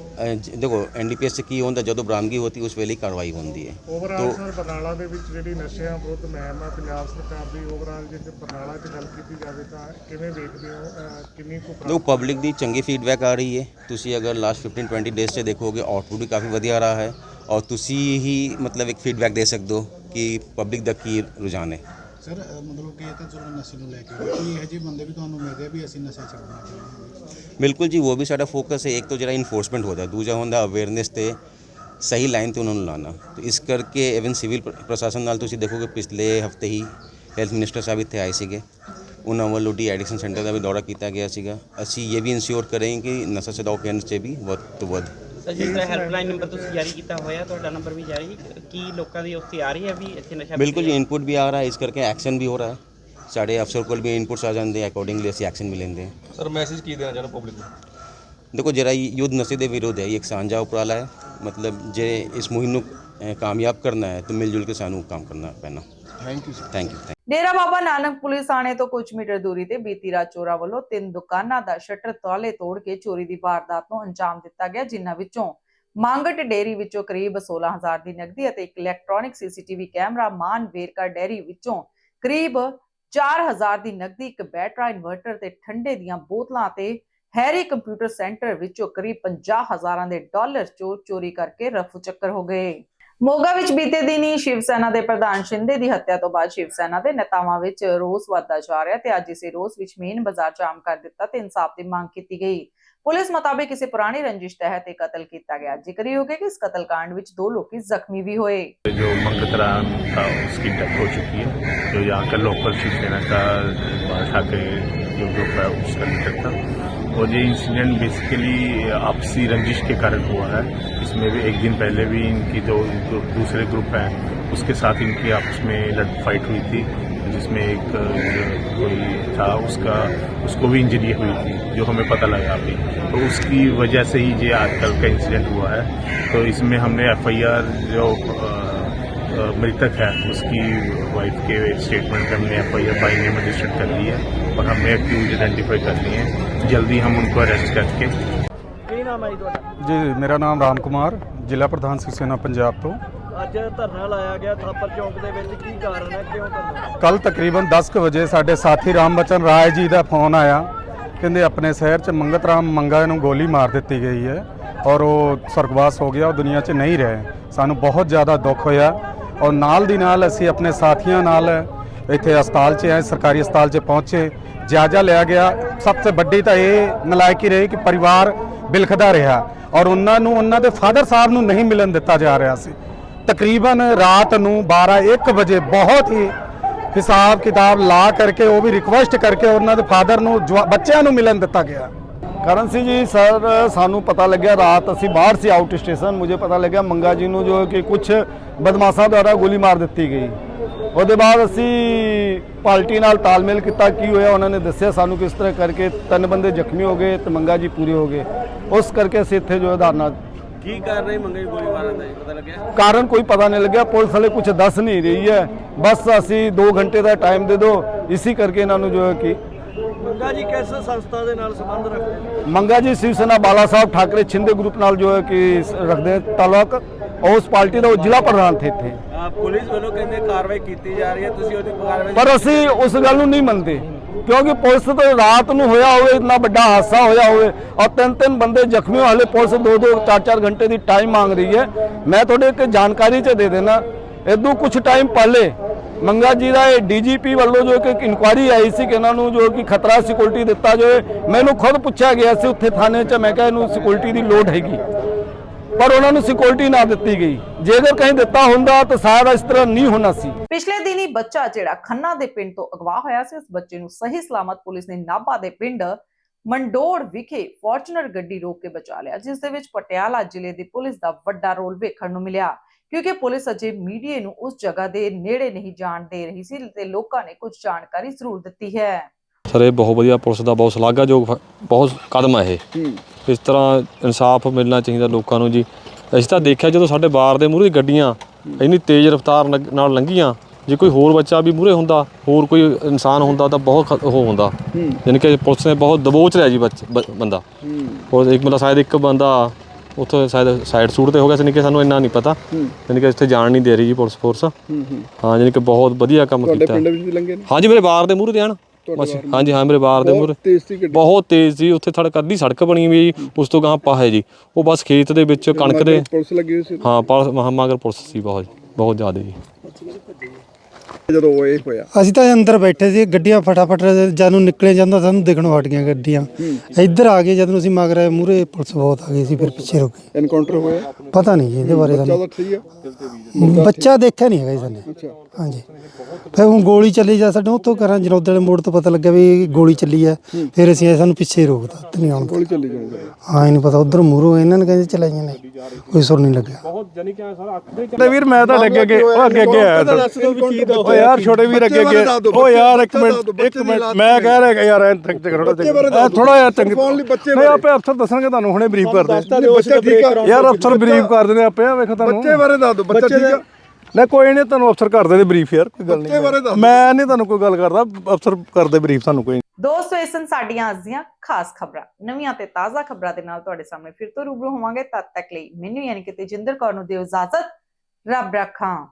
ਦੇਖੋ ਐਨਡੀਪੀਐਸ 'ਚ ਕੀ ਹੁੰਦਾ ਜਦੋਂ ਬਰਾਮਦਗੀ ਹੋਤੀ ਉਸ ਵੇਲੇ ਹੀ ਕਾਰਵਾਈ ਹੁੰਦੀ ਹੈ ਓਵਰਆਲ ਸਰ ਬਰਨਾਲਾ ਦੇ ਵਿੱਚ ਜਿਹੜੀ ਨਸ਼ਿਆਂ ਵਿਰੁੱਧ ਮੁਹਿੰਮ ਹੈ ਪੰਜਾਬ ਸਰਕਾਰ ਦੀ ਓਵਰਆਲ ਜੇ ਬਰਨਾਲਾ 'ਚ ਗੱਲ ਕੀਤੀ ਜਾਵੇ ਤਾਂ ਕਿਵੇਂ ਵੇਖਦੇ ਹੋ ਅਹ ਕਿੰਨੀ ਕੁ ਦੇਖੋ ਪਬਲਿਕ ਦੀ ਚੰਗੀ ਫੀਡਬੈਕ ਆ ਰਹੀ ਹੈ ਤੁਸੀਂ ਅਗਰ ਲਾਸਟ 15 20 ਡੇਜ਼ 'ਚ ਦੇਖੋਗੇ ਆਊਟਪੁੱਟ ਵੀ ਕਾਫੀ ਵਧੀਆ ਰਹਾ ਹੈ ਔਰ ਤੁਸੀਂ ਹੀ ਮਤਲਬ ਇੱਕ ਫੀਡਬੈਕ ਦੇ ਸਕਦੇ ਹੋ ਕਿ ਪਬਲਿਕ ਦਾ ਕੀ ਰੁਝਾਨ ਹੈ ਸਰ ਮਤਲਬ ਕਿ ਇਹ ਤਾਂ ਚਲੋ ਨਸ਼ੇ ਨੂੰ ਲੈ ਕੇ ਕੋਈ ਇਹੋ ਜਿਹੇ ਬੰਦੇ ਵੀ ਤੁਹਾਨੂੰ ਮਿਲਦੇ ਆ ਵੀ ਅਸੀਂ ਨਸ਼ਾ ਛੱਡਣਾ ਚਾਹੁੰਦੇ ਹਾਂ। ਬਿਲਕੁਲ ਜੀ, ਉਹ ਵੀ ਸਾਡਾ ਫੋਕਸ ਹੈ। ਇੱਕ ਤਾਂ ਜਿਹੜਾ ਇਨਫੋਰਸਮੈਂਟ ਹੁੰਦਾ, ਦੂਜਾ ਹੁੰਦਾ ਅਵੇਅਰਨੈਸ ਤੇ ਸਹੀ ਲਾਈਨ ਤੇ ਉਹਨਾਂ ਨੂੰ ਲਾਣਾ ਤੇ ਇਸ ਕਰਕੇ ਇਵਨ ਸਿਵਲ ਪ੍ਰਸ਼ਾਸਨ ਨਾਲ ਤੁਸੀਂ ਦੇਖੋਗੇ, ਪਿਛਲੇ ਹਫ਼ਤੇ ਹੀ ਹੈਲਥ ਮਿਨਿਸਟਰ ਸਾਹਿਬ ਇੱਥੇ ਆਏ ਸੀਗੇ। ਉਹਨਾਂ ਵੱਲੋਂ ਡੀ ਐਡਿਕਸ਼ਨ ਸੈਂਟਰ ਦਾ ਵੀ ਦੌਰਾ ਕੀਤਾ ਗਿਆ ਸੀਗਾ। ਅਸੀਂ ਇਹ ਵੀ ਇਨਸ਼ੋਰ ਕਰਾਂਗੇ ਕਿ ਨਸ਼ਾ ਛਡਾਓ ਕੇਂਦਰ 'ਚ ਵੀ ਵੱਧ ਤੋਂ ਵੱਧ ਸਰ ਜਿਸ ਤਰ੍ਹਾਂ ਹੈਲਪਲਾਈਨ ਨੰਬਰ ਤੁਸੀਂ ਜਾਰੀ ਕੀਤਾ ਹੋਇਆ ਤੁਹਾਡਾ ਨੰਬਰ ਵੀ ਜਾਰੀ। ਕੀ ਲੋਕਾਂ ਦੀ ਉੱਥੇ ਆ ਰਹੀ ਹੈ ਵੀ ਇੱਥੇ ਨਸ਼ਾ ਬਿਲਕੁਲ ਜੀ ਇਨਪੁਟ ਵੀ ਆ ਰਿਹਾ ਹੈ ਇਸ ਕਰਕੇ ਐਕਸ਼ਨ ਵੀ ਹੋ ਰਿਹਾ ਹੈ। ਸਾਡੇ ਅਫਸਰ ਕੋਲ ਵੀ ਇਨਪੁਟਸ ਆ ਜਾਂਦੇ ਅਕੋਰਡਿੰਗਲੀ ਅਸੀਂ ਐਕਸ਼ਨ ਵੀ ਲੈਂਦੇ ਹਾਂ। ਸਰ ਮੈਸੇਜ ਕੀ ਦੇਣਾ ਚਾਹੁੰਦੇ ਪਬਲਿਕ ਨੂੰ? ਦੇਖੋ ਜਿਹੜਾ ਯੁੱਧ ਨਸ਼ੇ ਦੇ ਵਿਰੁੱਧ ਹੈ ਇਹ ਇੱਕ ਸਾਂਝਾ ਉਪਰਾਲਾ ਹੈ। ਮਤਲਬ ਜੇ ਇਸ ਮੁਹਿੰਮ ਨੂੰ ਕਾਮਯਾਬ ਕਰਨਾ ਹੈ ਤਾਂ ਮਿਲ ਜੁਲ ਕੇ ਸਾਨੂੰ ਕੰਮ ਕਰਨਾ ਪੈਣਾ। Thank you sir thank you Dera Baba Nanak police ਆਣੇ ਤੋਂ ਕੁਝ ਮੀਟਰ ਦੂਰੀ ਤੇ ਬੀਤੀ ਰਾਤ ਚੋਰਾਂ ਵੱਲੋਂ ਤਿੰਨ ਦੁਕਾਨਾਂ ਦਾ ਸ਼ਟਰ ਤਾਲੇ ਤੋੜ ਕੇ ਚੋਰੀ ਦੀ ਵਾਰਦਾਤ ਨੂੰ ਅੰਜਾਮ ਦਿੱਤਾ ਗਿਆ ਜਿਨ੍ਹਾਂ ਵਿੱਚੋਂ ਮੰਗਟ ਡੇਰੀ ਵਿੱਚੋਂ ਕਰੀਬ 16000 ਦੀ ਨਕਦੀ ਅਤੇ ਇੱਕ electronic CCTV camera Maan Verka dairy ਵਿੱਚੋਂ ਕਰੀਬ 4000 ਦੀ ਨਕਦੀ ਇੱਕ ਬੈਟਰਾ ਇਨਵਰਟਰ ਤੇ ਠੰਡੇ ਦੀਆਂ ਬੋਤਲਾਂ ਤੇ ਹੈਰੀ ਕੰਪਿਊਟਰ ਸੈਂਟਰ ਵਿੱਚੋਂ ਕਰੀਬ 50 ਹਜ਼ਾਰਾਂ ਦੇ ਡਾਲਰ ਚੋਰ ਚੋਰੀ ਕਰਕੇ ਰਫੂ ਚੱਕਰ ਹੋ ਗਏ। ਮੋਗਾ ਵਿੱਚ ਬੀਤੇ ਦਿਨੀ ਸ਼ਿਵ ਸੈਨਾ ਦੇ ਪ੍ਰਧਾਨ ਸ਼ਿੰਦੇ ਦੀ ਹੱਤਿਆ ਤੋਂ ਬਾਅਦ ਸ਼ਿਵ ਸੈਨਾ ਦੇ ਨੇਤਾਵਾਂ ਵਿੱਚ ਰੋਸ ਵਧਦਾ ਜਾ ਰਿਹਾ ਤੇ ਅੱਜ ਇਸੇ ਰੋਸ ਵਿੱਚ ਮੇਨ ਬਾਜ਼ਾਰ ਜਾਮ ਕਰ ਦਿੱਤਾ ਤੇ ਇਨਸਾਫ ਦੀ ਮੰਗ ਕੀਤੀ ਗਈ। ਪੁਲਿਸ ਮੁਤਾਬਕ ਕਿਸੇ ਪੁਰਾਣੀ ਰੰਜਿਸ਼ ਤਹਿਤ ਇਹ ਕਤਲ ਕੀਤਾ ਗਿਆ। ਜਿਕਰ ਜ਼ਿਕਰੀ ਹੋ ਗਿਆ ਕਿ ਇਸ ਕਤਲ ਕਾਂਡ ਵਿੱਚ ਦੋ ਲੋਕੀ ਜ਼ਖਮੀ ਵੀ ਹੋਏ। ਜੋ मंगत राम था उसकी डेथ हो चुकी है जो यहाँ का लोकल शिवसेना का ठाकरे जो ग्रुप है उसका लीडर और ये इंसिडेंट बेसिकली आपसी रंजिश के कारण हुआ है। इसमें भी एक दिन पहले भी इनकी जो जो दूसरे ग्रुप हैं, उसके साथ इनकी आपस में लड़ फाइट हुई थी, जिसमें एक कोई था, उसका, उसको भी इंजरी हुई थी, जो हमें पता लगा अभी। तो उसकी वजह से ही ये आजकल का इंसिडेंट हुआ है। तो इसमें हमने एफआईआर जो मृतक है, उसकी वाइफ के स्टेटमेंट हमने F I R by name registered कर ली है और हमने एक्यूज आइडेंटिफाई कर लिए हैं। जल्दी हम उनको अरेस्ट करके ਕੀ ਨਾਮ ਹੈ ਜੀ ਤੁਹਾਡਾ ਜੀ ਮੇਰਾ ਨਾਮ ਰਾਮ ਕੁਮਾਰ ਜ਼ਿਲ੍ਹਾ ਪ੍ਰਧਾਨ ਸਿਵਸੇਨਾ ਪੰਜਾਬ ਤੋਂ ਅੱਜ ਧਰਨਾ ਲਾਇਆ ਗਿਆ ਥਾਪਰ ਚੌਂਕ ਦੇ ਵਿੱਚ ਕੀ ਕਾਰਨ ਹੈ ਕਿਉਂ ਧਰਨਾ ਕੱਲ ਤਕਰੀਬਨ 10 ਕੁ ਵਜੇ ਸਾਡੇ ਸਾਥੀ ਰਾਮ ਬਚਨ ਰਾਏ ਜੀ ਦਾ ਫੋਨ ਆਇਆ ਕਹਿੰਦੇ ਆਪਣੇ ਸ਼ਹਿਰ 'ਚ ਮੰਗਤ ਰਾਮ ਮੰਗਾ ਨੂੰ ਗੋਲੀ ਮਾਰ ਦਿੱਤੀ ਗਈ ਹੈ ਔਰ ਉਹ ਸਰਗਵਾਸ ਹੋ ਗਿਆ ਉਹ ਦੁਨੀਆ 'ਚ ਨਹੀਂ ਰਹੇ ਸਾਨੂੰ ਬਹੁਤ ਜ਼ਿਆਦਾ ਦੁੱਖ ਹੋਇਆ ਔਰ ਨਾਲ ਦੀ ਨਾਲ ਅਸੀਂ ਆਪਣੇ ਸਾਥੀਆਂ ਨਾਲ ਇੱਥੇ ਹਸਪਤਾਲ 'ਚ ਆਏ ਸਰਕਾਰੀ ਹਸਪਤਾਲ 'ਚ ਪਹੁੰਚੇ ਜਾਇਜ਼ਾ ਲਿਆ ਗਿਆ। ਸਭ ਤੋਂ ਵੱਡੀ ਤਾਂ ਇਹ ਨਲਾਇਕੀ ਰਹੀ ਕਿ ਪਰਿਵਾਰ ਬਿਲਖਦਾ ਰਿਹਾ ਔਰ ਉਹਨਾਂ ਨੂੰ ਉਹਨਾਂ ਦੇ ਫਾਦਰ ਸਾਹਿਬ ਨੂੰ ਨਹੀਂ ਮਿਲਣ ਦਿੱਤਾ ਜਾ ਰਿਹਾ ਸੀ। ਤਕਰੀਬਨ ਰਾਤ ਨੂੰ 12 1 ਵਜੇ ਬਹੁਤ ਹੀ ਹਿਸਾਬ ਕਿਤਾਬ ਲਾ ਕਰਕੇ, ਉਹ ਵੀ ਰਿਕੁਐਸਟ ਕਰਕੇ ਉਹਨਾਂ ਦੇ ਫਾਦਰ ਨੂੰ, ਜਵਾ- ਬੱਚਿਆਂ ਨੂੰ ਮਿਲਣ ਦਿੱਤਾ ਗਿਆ। ਕਰਨ ਸਿੰਘ ਜੀ, ਸਰ, ਸਾਨੂੰ ਪਤਾ ਲੱਗਿਆ ਰਾਤ ਅਸੀਂ ਬਾਹਰ ਸੀ ਆਊਟ ਸਟੇਸ਼ਨ ਮੁਝੇ ਪਤਾ ਲੱਗਿਆ ਮੰਗਾ ਜੀ ਨੂੰ ਜੋ ਕਿ ਕੁਝ ਬਦਮਾਸ਼ਾਂ ਦੁਆਰਾ ਗੋਲੀ ਮਾਰ ਦਿੱਤੀ ਗਈ। ਉਹਦੇ ਬਾਅਦ ਅਸੀਂ ਪਾਰਟੀ ਨਾਲ ਤਾਲਮੇਲ ਕੀਤਾ ਕੀ ਹੋਇਆ ਉਹਨਾਂ ਨੇ ਦੱਸਿਆ ਸਾਨੂੰ ਕਿਸ ਤਰ੍ਹਾਂ ਕਰਕੇ ਤਿੰਨ ਬੰਦੇ ਜ਼ਖਮੀ ਹੋ ਗਏ ਤੇ ਮੰਗਾ ਜੀ ਪੂਰੇ ਹੋ ਗਏ। ਉਸ ਕਰਕੇ ਅਸੀਂ ਇੱਥੇ ਜੋ ਹੈ ਧਰਨਾ ਕੀ ਕਾਰਨ ਹੈ ਮੰਗੇ ਗੋਲੀ ਮਾਰਨ ਦਾ ਪਤਾ ਲੱਗਿਆ? ਕਾਰਨ ਕੋਈ ਪਤਾ ਨਹੀਂ ਲੱਗਿਆ ਪੁਲਿਸ ਵਾਲੇ ਕੁਝ ਦੱਸ ਨਹੀਂ ਰਹੀ ਹੈ। ਬਸ ਅਸੀਂ 2 ਘੰਟੇ ਦਾ ਟਾਈਮ ਦੇ ਦਿਓ ਇਸੇ ਕਰਕੇ ਇਹਨਾਂ ਨੂੰ ਜੋ ਹੈ ਕਿ ਮੰਗਾ ਜੀ ਕਿਸ ਸੰਸਥਾ ਦੇ ਨਾਲ ਸੰਬੰਧ ਰੱਖਦੇ ਮੰਗਾ ਜੀ ਸਿਵ ਸੈਨਾ ਬਾਲਾ ਸਾਹਿਬ ਠਾਕਰੇ ਛਿੰਦੇ ਗਰੁੱਪ ਨਾਲ ਜੋ ਹੈ ਕਿ ਰੱਖਦੇ ਤਾਲੁਕ। ਔਰ ਉਸ ਪਾਰਟੀ ਦਾ ਉਹ ਜ਼ਿਲ੍ਹਾ ਪ੍ਰਧਾਨ ਥੇ ਇੱਥੇ। ਪੁਲਿਸ ਵੱਲੋਂ ਕਹਿੰਦੇ ਕਾਰਵਾਈ ਕੀਤੀ ਜਾ ਰਹੀ ਹੈ ਤੁਸੀਂ ਉਹਦੀ ਕਾਰਵਾਈ ਪਰ ਅਸੀਂ ਉਸ ਗੱਲ ਨੂੰ ਨਹੀਂ ਮੰਨਦੇ ਕਿਉਂਕਿ ਪੁਲਿਸ ਤੋਂ ਰਾਤ ਨੂੰ ਹੋਇਆ ਹੋਵੇ ਇਤਨਾ ਵੱਡਾ ਹਾਦਸਾ ਹੋਇਆ ਹੋਵੇ ਔਰ ਤਿੰਨ ਤਿੰਨ ਬੰਦੇ ਜ਼ਖਮੀ ਹਾਲੇ ਪੁਲਿਸ ਦੋ ਦੋ ਚਾਰ ਚਾਰ ਘੰਟੇ ਦੀ ਟਾਈਮ ਮੰਗ ਰਹੀ ਹੈ। ਮੈਂ ਤੁਹਾਡੇ ਇੱਕ ਜਾਣਕਾਰੀ ਚ ਦੇ ਦੇਣਾ ਇਦੋਂ ਕੁਝ ਟਾਈਮ ਪਹਿਲੇ ਮੰਗਾ ਜੀ ਦਾ ਇਹ ਡੀਜੀਪੀ ਵੱਲੋਂ ਜੋ ਕਿ ਇੱਕ ਇਨਕੁਆਰੀ ਆਈ ਸੀ ਕਿ ਇਹਨਾਂ ਨੂੰ ਜੋ ਕਿ ਖਤਰਾ ਸਿਕਿਉਰਿਟੀ ਦਿੱਤਾ ਜਾਵੇ ਮੈਨੂੰ ਖੁਦ ਪੁੱਛਿਆ ਗਿਆ ਸੀ ਉੱਥੇ ਥਾਣੇ 'ਚ ਮੈਂ ਕਿਹਾ ਇਹਨੂੰ ਸਿਕਿਉਰਿਟੀ ਦੀ ਲੋੜ ਹੈਗੀ। ਪਰ ਉਹਨਾਂ ਨੂੰ ਸਿਕਿਉਰਿਟੀ ਨਾ ਦਿੱਤੀ ਗਈ। ਜੇਕਰ ਕਹੀਂ ਦਿੱਤਾ ਹੁੰਦਾ, ਤਾਂ ਸ਼ਾਇਦ ਇਸ ਤਰ੍ਹਾਂ ਨਹੀਂ ਹੋਣਾ ਸੀ। ਪਿਛਲੇ ਦਿਨੀ ਬੱਚਾ ਜਿਹੜਾ ਖੰਨਾ ਦੇ ਪਿੰਡ ਤੋਂ ਅਗਵਾ ਹੋਇਆ ਸੀ, ਉਸ ਬੱਚੇ ਨੂੰ ਸਹੀ ਸਲਾਮਤ ਪੁਲਿਸ ਨੇ ਨਾਭਾ ਦੇ ਪਿੰਡ ਮੰਡੋੜ ਵਿਖੇ ਫੋਰਚੂਨਰ ਗੱਡੀ ਰੋਕ ਕੇ ਬਚਾ ਲਿਆ, ਜਿਸ ਦੇ ਵਿੱਚ ਪਟਿਆਲਾ ਜ਼ਿਲ੍ਹੇ ਦੀ ਪੁਲਿਸ ਦਾ ਵੱਡਾ ਰੋਲ ਵੇਖਣ ਨੂੰ ਮਿਲਿਆ। ਕਿਉਂਕਿ ਪੁਲਿਸ ਅਜੇ ਮੀਡੀਆ ਨੂੰ ਉਸ ਜਗ੍ਹਾ ਦੇ ਨੇੜੇ ਨਹੀਂ ਜਾਣ ਦੇ ਰਹੀ ਸੀ, ਤੇ ਲੋਕਾਂ ਨੇ ਕੁਝ ਜਾਣਕਾਰੀ ਜ਼ਰੂਰ ਦਿੱਤੀ ਹੈ। ਸਰ ਇਹ ਬਹੁਤ ਵਧੀਆ ਪੁਲਿਸ ਦਾ ਬਹੁਤ ਸ਼ਲਾਘਾਯੋਗ ਫ- ਬਹੁਤ ਕਦਮ ਹੈ ਇਹ। ਇਸ ਤਰ੍ਹਾਂ ਇਨਸਾਫ ਮਿਲਣਾ ਚਾਹੀਦਾ ਲੋਕਾਂ ਨੂੰ ਜੀ। ਅਸੀਂ ਤਾਂ ਦੇਖਿਆ ਜਦੋਂ ਸਾਡੇ ਬਾਰ ਦੇ ਮੂਹਰੇ ਗੱਡੀਆਂ ਇੰਨੀ ਤੇਜ਼ ਰਫ਼ਤਾਰ ਨਾਲ ਲੰਘੀਆਂ ਜੇ ਕੋਈ ਹੋਰ ਬੱਚਾ ਵੀ ਮੂਹਰੇ ਹੁੰਦਾ ਹੋਰ ਕੋਈ ਇਨਸਾਨ ਹੁੰਦਾ ਤਾਂ ਬਹੁਤ ਖ- ਉਹ ਹੁੰਦਾ। ਯਾਨੀ ਕਿ ਪੁਲਿਸ ਨੇ ਬਹੁਤ ਦਬੋਚ ਲਿਆ ਜੀ ਬੱਚ- ਬ- ਬੰਦਾ। ਔਰ ਇੱਕ ਮਤਲਬ ਸ਼ਾਇਦ ਇੱਕ ਬੰਦਾ ਉੱਥੋਂ ਸ਼ਾਇਦ ਸਾਈਡ ਸੂਟ ਤੇ ਹੋ ਗਿਆ ਸੀ ਨਹੀਂ ਕਿ ਸਾਨੂੰ ਇੰਨਾ ਨਹੀਂ ਪਤਾ। ਯਾਨੀ ਕਿ ਇੱਥੇ ਜਾਣ ਨਹੀਂ ਦੇ ਰਹੀ ਜੀ ਪੁਲਿਸ ਫੋਰਸ। ਹਾਂ ਯਾਨੀ ਕਿ ਬਹੁਤ ਵਧੀਆ ਕੰਮ ਤੁਹਾਡੇ ਕੀਤਾ। ਪਿੰਡ ਵਿੱਚ ਵੀ ਲੰਘੇ ਨੇ? ਹਾਂਜੀ ਮੇਰੇ ਬਾਰ ਦੇ ਮੂਹਰੇ ਦੇ ਆਣ ਬਸ ਹਾਂਜੀ ਹਾਂ ਮੇਰੇ ਬਾਰ ਦੇ ਬਹੁਤ ਮੂਹਰੇ ਤੇਜ਼ ਸੀ ਗੱਡੀ। ਬਹੁਤ ਤੇਜ਼ ਸੀ ਉੱਥੇ ਸੜਕ ਅੱਧੀ ਸੜਕ ਬਣੀ ਹੋਈ ਹੈ ਜੀ ਉਸ ਤੋਂ ਗਾਂ ਪਾਹ ਹੈ ਜੀ। ਉਹ ਬਸ ਖੇਤ ਦੇ ਵਿੱਚ ਕਣਕ ਦੇ ਪੁਲਿਸ ਲੱਗੀ ਹੋਈ ਸੀ? ਹਾਂ ਪੁਲਿਸ ਮਹਾਮਾਗਰ ਪੁਲਿਸ ਸੀ ਬਹੁਤ ਬਹੁਤ ਜ਼ਿਆਦਾ ਜੀ। ਜਦੋਂ ਉਹ ਇਹ ਹੋਇਆ? ਅਸੀਂ ਤਾਂ ਅੰਦਰ ਬੈਠੇ ਸੀ ਗੱਡੀਆਂ ਫਟਾਫਟ ਜਦ ਨੂੰ ਨਿਕਲੇ ਜਾਂਦਾ ਸਾਨੂੰ ਦਿਖਣੋਂ ਹਟ ਗਈਆਂ ਗੱਡੀਆਂ। ਇੱਧਰ ਆ ਗਏ ਜਦ ਨੂੰ ਅਸੀਂ ਮਗਰ ਆਏ ਮੂਰੇ ਪੁਲਿਸ ਬਹੁਤ ਆ ਗਈ ਸੀ ਫਿਰ ਪਿੱਛੇ ਰੁਕ ਗਏ। ਐਨਕਾਊਂਟਰ ਹੋਇਆ? ਪਤਾ ਨਹੀਂ ਜੀ ਇਹਦੇ ਬਾਰੇ ਬੱਚਾ ਸਾਨੂੰ ਬੱਚਾ ਦੇਖਿਆ ਨਹੀਂ ਹੈਗਾ ਜੀ ਸਾਨੇ। ਅੱਛਾ। ਹਾਂਜੀ। ਫਿਰ ਹੁਣ ਗੋਲੀ ਚੱਲੀ ਜਾ ਸਾਡੇ ਉੱਥੋਂ ਕਰਾਂ ਜਨੌਦ ਵਾਲੇ ਮੋੜ ਤੋਂ ਪਤਾ ਲੱਗਿਆ ਵੀ ਗੋਲੀ ਚੱਲੀ ਆ। ਫਿਰ ਅਸੀਂ ਆਏ, ਸਾਨੂੰ ਪਿੱਛੇ ਰੋਕਦਾ ਤੇ ਨਹੀਂ ਆਉਣ ਗੋਲੀ ਚੱਲੀ ਜਾਂਦੀ ਹਾਂ ਇਹ ਨਹੀਂ ਪਤਾ ਉਧਰ ਮੂਰੋਂ ਇਹਨਾਂ ਨੇ ਕਹਿੰਦੇ ਚਲਾਈਆਂ ਨੇ ਕੋਈ ਸੁਰ ਨਹੀਂ ਲੱਗਿਆ। ਬਹੁਤ ਜਨੀ ਕਿ ਸਰ ਅੱਖ ਦੇ ਤੇ ਵੀਰ ਮੈਂ ਤੁਹਾਡੇ ਅੱਗੇ ਅੱਗੇ ਉਹ ਅੱਗੇ ਅੱਗੇ ਆਇਆ ਸਰ। ਓ ਯਾਰ ਛੋਟੇ ਵੀਰ ਅੱਗੇ ਅੱਗੇ ਓ ਯਾਰ ਇੱਕ ਮਿੰਟ ਇੱਕ ਮਿੰਟ ਮੈਂ ਕਹਿ ਰਿਹਾ ਯਾਰ ਐਂ ਤੱਕ ਥੋੜਾ ਥੋੜਾ ਯਾਰ ਚੰਗੀ ਨਹੀਂ ਆਪੇ ਅਫਸਰ ਦੱਸਣਗੇ ਤੁਹਾਨੂੰ ਹੁਣੇ ਬਰੀਫ ਕਰਦੇ ਬੱਚਾ ਠੀਕ ਆ। ਯਾਰ ਅਫਸਰ ਬਰੀਫ ਕਰ ਦਿੰਦੇ ਆਪੇ ਆ ਵੇਖੋ ਤੁਹਾਨੂੰ। ਬੱਚੇ ਬਾਰੇ ਦੱਸ ਦਿਓ ਬੱਚਾ ਠੀਕ ਆ? ਨਾ ਕੋਈ ਨਹੀਂ ਤੁਹਾਨੂੰ ਅਫਸਰ ਕਰ ਦੇ ਬਰੀਫ ਯਾਰ ਕੋਈ ਗੱਲ ਬੱਚੇ ਬਾਰੇ ਦੱਸ ਨਹੀਂ ਮੈਂ ਨਹੀਂ ਤੁਹਾਨੂੰ ਕੋਈ ਗੱਲ ਕਰਦਾ ਅਫਸਰ ਕਰਦੇ ਬਰੀਫ ਤੁਹਾਨੂੰ ਕੋਈ। ਦੋਸਤੋ ਇਹ ਸਨ ਸਾਡੀਆਂ ਅੱਜ ਦੀਆਂ ਖਾਸ ਖਬਰਾਂ। ਨਵੀਆਂ ਤੇ ਤਾਜ਼ਾ ਖਬਰਾਂ ਦੇ ਨਾਲ ਤੁਹਾਡੇ ਸਾਹਮਣੇ ਫਿਰ ਤੋਂ ਰੂਬਰੂ ਹੋਵਾਂਗੇ। ਤਦ ਤੱਕ ਲਈ ਮੈਨੂੰ ਯਾਨੀ ਕਿ ਤੇਜਿੰਦਰ ਕੌਰ ਨੂੰ ਦਿਓ ਇਜਾਜ਼ਤ। ਰੱਬ ਰੱਖਾਂ।